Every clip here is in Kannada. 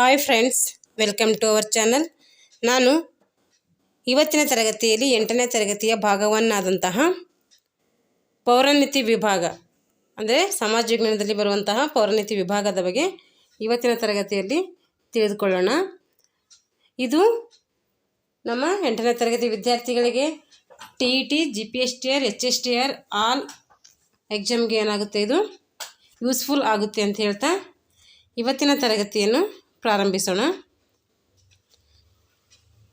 Hi friends welcome to our channel ನಾನು ಇವತ್ತಿನ ತರಗತಿಯಲ್ಲಿ ಎಂಟನೇ ತರಗತಿಯ ಭಾಗವನ್ನಾದಂತಹ ಪೌರನೀತಿ ವಿಭಾಗ, ಅಂದರೆ ಸಮಾಜ ವಿಜ್ಞಾನದಲ್ಲಿ ಬರುವಂತಹ ಪೌರನೀತಿ ವಿಭಾಗದ ಬಗ್ಗೆ ಇವತ್ತಿನ ತರಗತಿಯಲ್ಲಿ ತಿಳಿದುಕೊಳ್ಳೋಣ. ಇದು ನಮ್ಮ ಎಂಟನೇ ತರಗತಿ ವಿದ್ಯಾರ್ಥಿಗಳಿಗೆ T E T G P S T R H S T R all ಎಕ್ಸಾಮ್ಗೆ ಏನಾಗುತ್ತೆ ಇದು? ಯೂಸ್ಫುಲ್ ಆಗುತ್ತೆ ಅಂತ ಹೇಳ್ತಾ ಇವತ್ತಿನ ತರಗತಿಯನ್ನು ಪ್ರಾರಂಭಿಸೋಣ.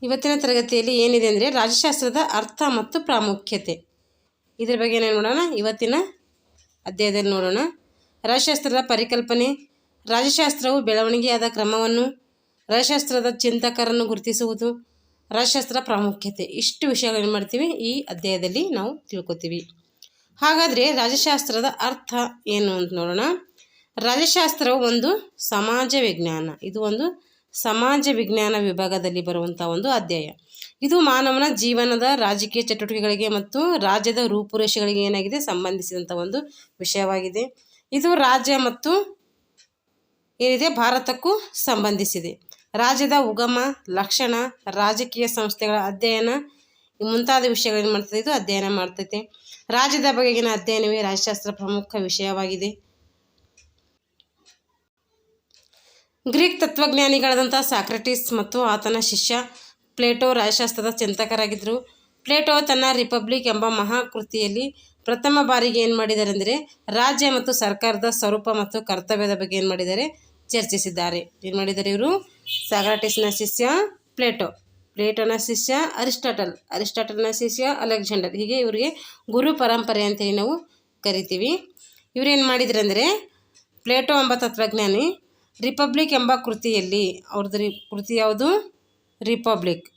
ಇವತ್ತಿನ ತರಗತಿಯಲ್ಲಿ ಏನಿದೆ ಅಂದರೆ ರಾಜಶಾಸ್ತ್ರದ ಅರ್ಥ ಮತ್ತು ಪ್ರಾಮುಖ್ಯತೆ. ಇದ್ರ ಬಗ್ಗೆ ನೋಡೋಣ? ಇವತ್ತಿನ ಅಧ್ಯಾಯದಲ್ಲಿ ನೋಡೋಣ. ರಾಜಶಾಸ್ತ್ರದ ಪರಿಕಲ್ಪನೆ. ರಾಜಶಾಸ್ತ್ರವು ಬೆಳವಣಿಗೆಯಾದ ಕ್ರಮವನ್ನು, ರಾಜಶಾಸ್ತ್ರದ ಚಿಂತಕರನ್ನು ಗುರುತಿಸುವುದು ರಾಜಶಾಸ್ತ್ರ ಪ್ರಾಮುಖ್ಯತೆ. ಇಷ್ಟು ವಿಷಯಗಳನ್ನು ಮಾಡ್ತೀವಿ? ಈ ಅಧ್ಯಾಯದಲ್ಲಿ ನಾವು ತಿಳ್ಕೊತೀವಿ. ಹಾಗಾದರೆ ರಾಜಶಾಸ್ತ್ರದ ಅರ್ಥ ಏನು ಅಂತ ನೋಡೋಣ. ರಾಜಶಾಸ್ತ್ರವು ಒಂದು ಸಮಾಜ ವಿಜ್ಞಾನ. ಇದು ಒಂದು ಸಮಾಜ ವಿಜ್ಞಾನ ವಿಭಾಗದಲ್ಲಿ ಬರುವಂಥ ಒಂದು ಅಧ್ಯಾಯ. ಇದು ಮಾನವನ ಜೀವನದ ರಾಜಕೀಯ ಚಟುವಟಿಕೆಗಳಿಗೆ ಮತ್ತು ರಾಜ್ಯದ ರೂಪುರೇಷೆಗಳಿಗೆ ಏನಾಗಿದೆ? ಸಂಬಂಧಿಸಿದಂಥ ಒಂದು ವಿಷಯವಾಗಿದೆ. ಇದು ರಾಜ್ಯ ಮತ್ತು ಏನಿದೆ? ಭಾರತಕ್ಕೂ ಸಂಬಂಧಿಸಿದೆ. ರಾಜ್ಯದ ಉಗಮ, ಲಕ್ಷಣ, ರಾಜಕೀಯ ಸಂಸ್ಥೆಗಳ ಅಧ್ಯಯನ ಮುಂತಾದ ವಿಷಯಗಳನ್ನು ಮಾಡ್ತದೆ? ಇದು ಅಧ್ಯಯನ ಮಾಡ್ತೈತೆ. ರಾಜ್ಯದ ಬಗೆಗಿನ ಅಧ್ಯಯನವೇ? ರಾಜಶಾಸ್ತ್ರ ಪ್ರಮುಖ ವಿಷಯವಾಗಿದೆ. ಗ್ರೀಕ್ ತತ್ವಜ್ಞಾನಿಗಳಾದಂಥ ಸಾಕ್ರೆಟಿಸ್ ಮತ್ತು ಆತನ ಶಿಷ್ಯ ಪ್ಲೇಟೋ ರಾಯಶಾಸ್ತ್ರದ ಚಿಂತಕರಾಗಿದ್ದರು. ಪ್ಲೇಟೋ ತನ್ನ ರಿಪಬ್ಲಿಕ್ ಎಂಬ ಮಹಾಕೃತಿಯಲ್ಲಿ ಪ್ರಥಮ ಬಾರಿಗೆ ಏನು ಮಾಡಿದ್ದಾರೆ ರಾಜ್ಯ ಮತ್ತು ಸರ್ಕಾರದ ಸ್ವರೂಪ ಮತ್ತು ಕರ್ತವ್ಯದ ಬಗ್ಗೆ ಏನು ಮಾಡಿದ್ದಾರೆ ಚರ್ಚಿಸಿದ್ದಾರೆ. ಏನು ಮಾಡಿದ್ದಾರೆ ಇವರು? ಸಾಕ್ರಾಟಿಸ್ನ ಶಿಷ್ಯ ಪ್ಲೇಟೋ, ಪ್ಲೇಟೋನ ಶಿಷ್ಯ ಅರಿಸ್ಟಾಟಲ್, ಅರಿಸ್ಟಾಟಲ್ನ ಶಿಷ್ಯ ಅಲೆಕ್ಸಾಂಡರ್. ಹೀಗೆ ಇವರಿಗೆ ಗುರು ಪರಂಪರೆ ಅಂತೇಳಿ ನಾವು ಕರಿತೀವಿ. ಇವರೇನು ಮಾಡಿದ್ರಂದರೆ, ಪ್ಲೇಟೋ ಎಂಬ ತತ್ವಜ್ಞಾನಿ ರಿಪಬ್ಲಿಕ್ ಎಂಬ ಕೃತಿಯಲ್ಲಿ, ಅವ್ರದ್ದು ರಿ, ಕೃತಿ ಯಾವುದು? ರಿಪಬ್ಲಿಕ್.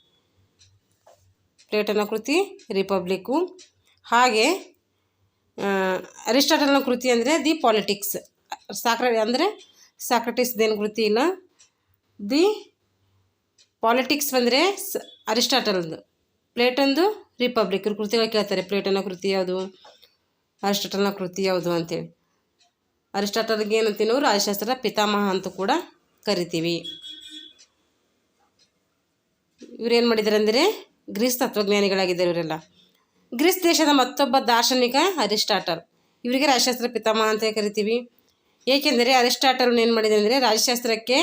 ಪ್ಲೇಟನ ಕೃತಿ, ರಿಪಬ್ಲಿಕ್ಕು. ಹಾಗೆ ಅರಿಸ್ಟಾಟಲ್ನ ಕೃತಿ ಅಂದರೆ ದಿ ಪಾಲಿಟಿಕ್ಸ್. ಸಾಕ್ರ, ಅಂದರೆ ಸಾಕ್ರಟಿಸ್ದೇನು ಕೃತಿ ಇಲ್ಲ. ದಿ ಪಾಲಿಟಿಕ್ಸ್ ಅಂದರೆ ಸ, ಅರಿಸ್ಟಾಟಲ್ದು. ಪ್ಲೇಟಂದು ರಿಪಬ್ಲಿಕ್. ಕೃತಿಗಳು ಕೇಳ್ತಾರೆ. ಪ್ಲೇಟನ ಕೃತಿ ಯಾವುದು? ಅರಿಸ್ಟಾಟಲ್ನ ಕೃತಿ ಯಾವುದು ಅಂತೇಳಿ. ಅರಿಸ್ಟಾಟಲ್ಗೆ ಏನಂತೀವಿ ನಾವು ರಾಜಶಾಸ್ತ್ರ ಪಿತಾಮಹ ಅಂತ ಕೂಡ ಕರಿತೀವಿ. ಇವರೇನು ಮಾಡಿದ್ದಾರೆ ಅಂದರೆ ಗ್ರೀಸ್ ತತ್ವಜ್ಞಾನಿಗಳಾಗಿದ್ದಾರೆ ಇವರೆಲ್ಲ. ಗ್ರೀಸ್ ದೇಶದ ಮತ್ತೊಬ್ಬ ದಾರ್ಶನಿಕ ಅರಿಸ್ಟಾಟಲ್. ಇವರಿಗೆ ರಾಜಶಾಸ್ತ್ರ ಪಿತಾಮಹ ಅಂತ ಕರಿತೀವಿ. ಏಕೆಂದರೆ ಅರಿಸ್ಟಾಟಲ್ ಏನು ಮಾಡಿದೆ ಅಂದರೆ ರಾಜಶಾಸ್ತ್ರಕ್ಕೆ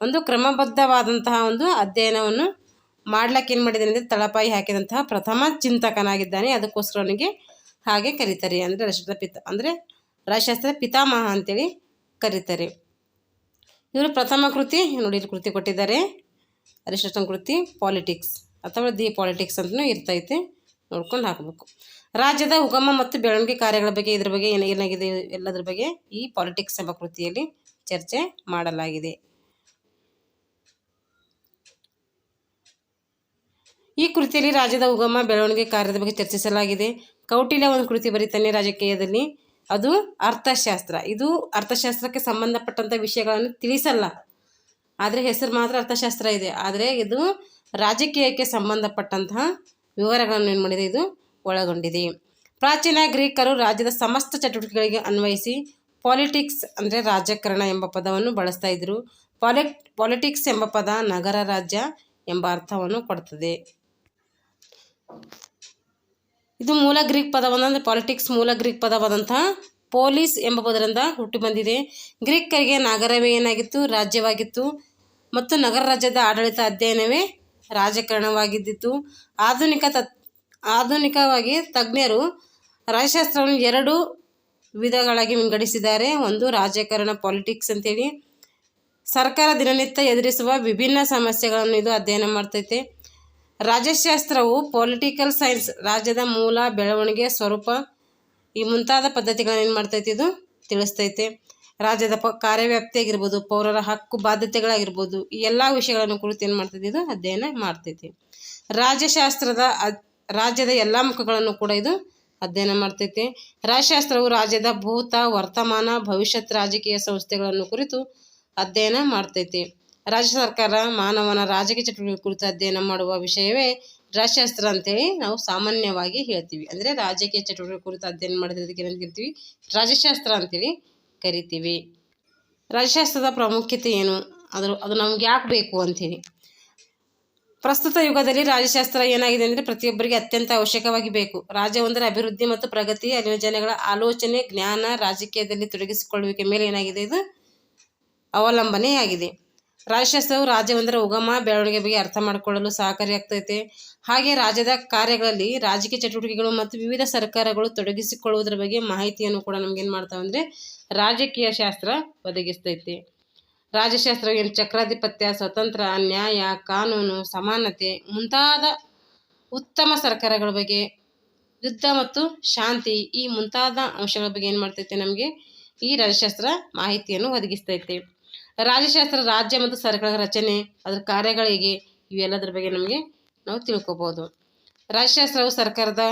ಒಂದು ಕ್ರಮಬದ್ಧವಾದಂತಹ ಒಂದು ಅಧ್ಯಯನವನ್ನು ಮಾಡ್ಲಿಕ್ಕೆ ಏನು ಮಾಡಿದೆ ಅಂದರೆ ತಳಪಾಯಿ ಹಾಕಿದಂತಹ ಪ್ರಥಮ ಚಿಂತಕನಾಗಿದ್ದಾನೆ. ಅದಕ್ಕೋಸ್ಕರ ಅವನಿಗೆ ಹಾಗೆ ಕರೀತಾರೆ. ಅಂದರೆ ರಾಜಶಾಸ್ತ್ರ ಪಿತ ಅಂದರೆ ರಾಜಶಾಸ್ತ್ರ ಪಿತಾಮಹ ಅಂತೇಳಿ ಕರೀತಾರೆ. ಇವರು ಪ್ರಥಮ ಕೃತಿ, ನೋಡಿ ಇಲ್ಲಿ ಕೃತಿ ಕೊಟ್ಟಿದ್ದಾರೆ. ಅರಿಸ್ಟಾಟಲ್ ಕೃತಿ ಪಾಲಿಟಿಕ್ಸ್ ಅಥವಾ ದಿ ಪಾಲಿಟಿಕ್ಸ್ ಅಂತಲೂ ಇರ್ತೈತೆ. ನೋಡ್ಕೊಂಡು ಹಾಕಬೇಕು. ರಾಜ್ಯದ ಉಗಮ ಮತ್ತು ಬೆಳವಣಿಗೆ ಕಾರ್ಯಗಳ ಬಗ್ಗೆ, ಇದ್ರ ಬಗ್ಗೆ ಏನು, ಏನಾಗಿದೆ ಎಲ್ಲದ್ರ ಬಗ್ಗೆ ಈ ಪಾಲಿಟಿಕ್ಸ್ ಎಂಬ ಕೃತಿಯಲ್ಲಿ ಚರ್ಚೆ ಮಾಡಲಾಗಿದೆ. ಈ ಕೃತಿಯಲ್ಲಿ ರಾಜ್ಯದ ಉಗಮ, ಬೆಳವಣಿಗೆ ಕಾರ್ಯದ ಬಗ್ಗೆ ಚರ್ಚಿಸಲಾಗಿದೆ. ಕೌಟಿಲ್ಯ ಒಂದು ಕೃತಿ ಬರೀತಾನೆ ರಾಜಕೀಯದಲ್ಲಿ. ಅದು ಅರ್ಥಶಾಸ್ತ್ರ. ಇದು ಅರ್ಥಶಾಸ್ತ್ರಕ್ಕೆ ಸಂಬಂಧಪಟ್ಟಂಥ ವಿಷಯಗಳನ್ನು ತಿಳಿಸಲ್ಲ. ಆದರೆ ಹೆಸರು ಮಾತ್ರ ಅರ್ಥಶಾಸ್ತ್ರ ಇದೆ. ಆದರೆ ಇದು ರಾಜಕೀಯಕ್ಕೆ ಸಂಬಂಧಪಟ್ಟಂತಹ ವಿವರಗಳನ್ನು ಏನು ಮಾಡಿದೆ? ಇದು ಒಳಗೊಂಡಿದೆ. ಪ್ರಾಚೀನ ಗ್ರೀಕರು ರಾಜ್ಯದ ಸಮಸ್ತ ಚಟುವಟಿಕೆಗಳಿಗೆ ಅನ್ವಯಿಸಿ ಪಾಲಿಟಿಕ್ಸ್ ಅಂದರೆ ರಾಜಕಾರಣ ಎಂಬ ಪದವನ್ನು ಬಳಸ್ತಾ ಇದ್ದರು ಪಾಲಿಟ್, ಪಾಲಿಟಿಕ್ಸ್ ಎಂಬ ಪದ ನಗರ ರಾಜ್ಯ ಎಂಬ ಅರ್ಥವನ್ನು ಕೊಡ್ತದೆ. ಇದು ಮೂಲ ಗ್ರೀಕ್ ಪದವನ್ನು, ಅಂದರೆ ಪಾಲಿಟಿಕ್ಸ್ ಮೂಲ ಗ್ರೀಕ್ ಪದವಾದಂತಹ ಪೋಲಿಸ್ ಎಂಬ ಪದರಿಂದ ಹುಟ್ಟಿ ಬಂದಿದೆ. ಗ್ರೀಕರಿಗೆ ನಗರವೇ ಏನಾಗಿತ್ತು? ರಾಜ್ಯವಾಗಿತ್ತು. ಮತ್ತು ನಗರ ರಾಜ್ಯದ ಆಡಳಿತ ಅಧ್ಯಯನವೇ ರಾಜಕಾರಣವಾಗಿದ್ದಿತ್ತು. ಆಧುನಿಕ ತತ್ ಆಧುನಿಕವಾಗಿ ತಜ್ಞರು ರಾಜಶಾಸ್ತ್ರವನ್ನು ಎರಡು ವಿಧಗಳಾಗಿ ವಿಂಗಡಿಸಿದ್ದಾರೆ. ಒಂದು ರಾಜಕಾರಣ ಪಾಲಿಟಿಕ್ಸ್ ಅಂತೇಳಿ. ಸರ್ಕಾರ ದಿನನಿತ್ಯ ಎದುರಿಸುವ ವಿಭಿನ್ನ ಸಮಸ್ಯೆಗಳನ್ನು ಇದು ಅಧ್ಯಯನ ಮಾಡ್ತೈತೆ. ರಾಜ್ಯಶಾಸ್ತ್ರವು ಪೊಲಿಟಿಕಲ್ ಸೈನ್ಸ್ ರಾಜ್ಯದ ಮೂಲ ಬೆಳವಣಿಗೆ ಸ್ವರೂಪ, ಈ ಮುಂತಾದ ಪದ್ಧತಿಗಳನ್ನು ಏನು ಮಾಡ್ತೈತಿ ಇದು? ತಿಳಿಸ್ತೈತೆ. ರಾಜ್ಯದ ಪ, ಕಾರ್ಯವ್ಯಾಪ್ತಿ ಆಗಿರ್ಬೋದು, ಪೌರರ ಹಕ್ಕು ಬಾಧ್ಯತೆಗಳಾಗಿರ್ಬೋದು, ಈ ಎಲ್ಲ ವಿಷಯಗಳನ್ನು ಕುರಿತು ಏನು ಮಾಡ್ತೈತಿ ಇದು? ಅಧ್ಯಯನ ಮಾಡ್ತೈತಿ. ರಾಜ್ಯಶಾಸ್ತ್ರದ ರಾಜ್ಯದ ಎಲ್ಲ ಮುಖಗಳನ್ನು ಕೂಡ ಇದು ಅಧ್ಯಯನ ಮಾಡ್ತೈತಿ. ರಾಜ್ಯಶಾಸ್ತ್ರವು ರಾಜ್ಯದ ಭೂತ, ವರ್ತಮಾನ, ಭವಿಷ್ಯತ್ ರಾಜಕೀಯ ಸಂಸ್ಥೆಗಳನ್ನು ಕುರಿತು ಅಧ್ಯಯನ ಮಾಡ್ತೈತೆ. ರಾಜ್ಯ ಸರ್ಕಾರ ಮಾನವನ ರಾಜಕೀಯ ಚಟುವಟಿಕೆ ಕುರಿತು ಅಧ್ಯಯನ ಮಾಡುವ ವಿಷಯವೇ ರಾಜಶಾಸ್ತ್ರ ಅಂತೇಳಿ ನಾವು ಸಾಮಾನ್ಯವಾಗಿ ಹೇಳ್ತೀವಿ. ಅಂದರೆ ರಾಜಕೀಯ ಚಟುವಟಿಕೆ ಕುರಿತು ಅಧ್ಯಯನ ಮಾಡಿದ್ರದಕ್ಕೆ ಏನಂತ ಕರಿತೀವಿ ರಾಜಶಾಸ್ತ್ರ ಅಂತೇಳಿ ಕರಿತೀವಿ. ರಾಜಶಾಸ್ತ್ರದ ಪ್ರಾಮುಖ್ಯತೆ ಏನು? ಅದ್ರ ಅದು ನಮ್ಗೆ ಯಾಕೆ ಬೇಕು ಅಂತೇಳಿ. ಪ್ರಸ್ತುತ ಯುಗದಲ್ಲಿ ರಾಜಶಾಸ್ತ್ರ ಏನಾಗಿದೆ ಅಂದರೆ ಪ್ರತಿಯೊಬ್ಬರಿಗೆ ಅತ್ಯಂತ ಅವಶ್ಯಕವಾಗಿ ಬೇಕು. ರಾಜ್ಯವೊಂದರ ಅಭಿವೃದ್ಧಿ ಮತ್ತು ಪ್ರಗತಿ, ಅಲ್ಲಿನ ಜನಗಳ ಆಲೋಚನೆ, ಜ್ಞಾನ, ರಾಜಕೀಯದಲ್ಲಿ ತೊಡಗಿಸಿಕೊಳ್ಳುವಿಕೆ ಮೇಲೆ ಏನಾಗಿದೆ ಇದು? ಅವಲಂಬನೆಯಾಗಿದೆ. ರಾಜಶಾಸ್ತ್ರವು ರಾಜ್ಯವೊಂದರ ಉಗಮ ಬೆಳವಣಿಗೆ ಬಗ್ಗೆ ಅರ್ಥ ಮಾಡಿಕೊಳ್ಳಲು ಸಹಕಾರಿಯಾಗ್ತೈತೆ ಹಾಗೆ ರಾಜ್ಯದ ಕಾರ್ಯಗಳಲ್ಲಿ ರಾಜಕೀಯ ಚಟುವಟಿಕೆಗಳು ಮತ್ತು ವಿವಿಧ ಸರ್ಕಾರಗಳು ತೊಡಗಿಸಿಕೊಳ್ಳುವುದರ ಬಗ್ಗೆ ಮಾಹಿತಿಯನ್ನು ಕೂಡ ನಮ್ಗೆ ಏನು ಮಾಡ್ತಾವೆ ಅಂದರೆ ರಾಜಕೀಯ ಶಾಸ್ತ್ರ ಒದಗಿಸ್ತೈತಿ. ರಾಜಶಾಸ್ತ್ರ ಏನು? ಚಕ್ರಾಧಿಪತ್ಯ, ಸ್ವತಂತ್ರ, ನ್ಯಾಯ, ಕಾನೂನು, ಸಮಾನತೆ ಮುಂತಾದ ಉತ್ತಮ ಸರ್ಕಾರಗಳ ಬಗ್ಗೆ ಯುದ್ಧ ಮತ್ತು ಶಾಂತಿ ಈ ಮುಂತಾದ ಅಂಶಗಳ ಬಗ್ಗೆ ಏನು ಮಾಡ್ತೈತೆ ನಮಗೆ ಈ ರಾಜಶಾಸ್ತ್ರ ಮಾಹಿತಿಯನ್ನು ಒದಗಿಸ್ತೈತೆ. ರಾಜಶಾಸ್ತ್ರ ರಾಜ್ಯ ಮತ್ತು ಸರ್ಕಾರದ ರಚನೆ, ಅದರ ಕಾರ್ಯಗಳಿಗೆ ಇವೆಲ್ಲದರ ಬಗ್ಗೆ ನಮಗೆ ನಾವು ತಿಳ್ಕೊಬೋದು. ರಾಜಶಾಸ್ತ್ರವು ಸರ್ಕಾರದ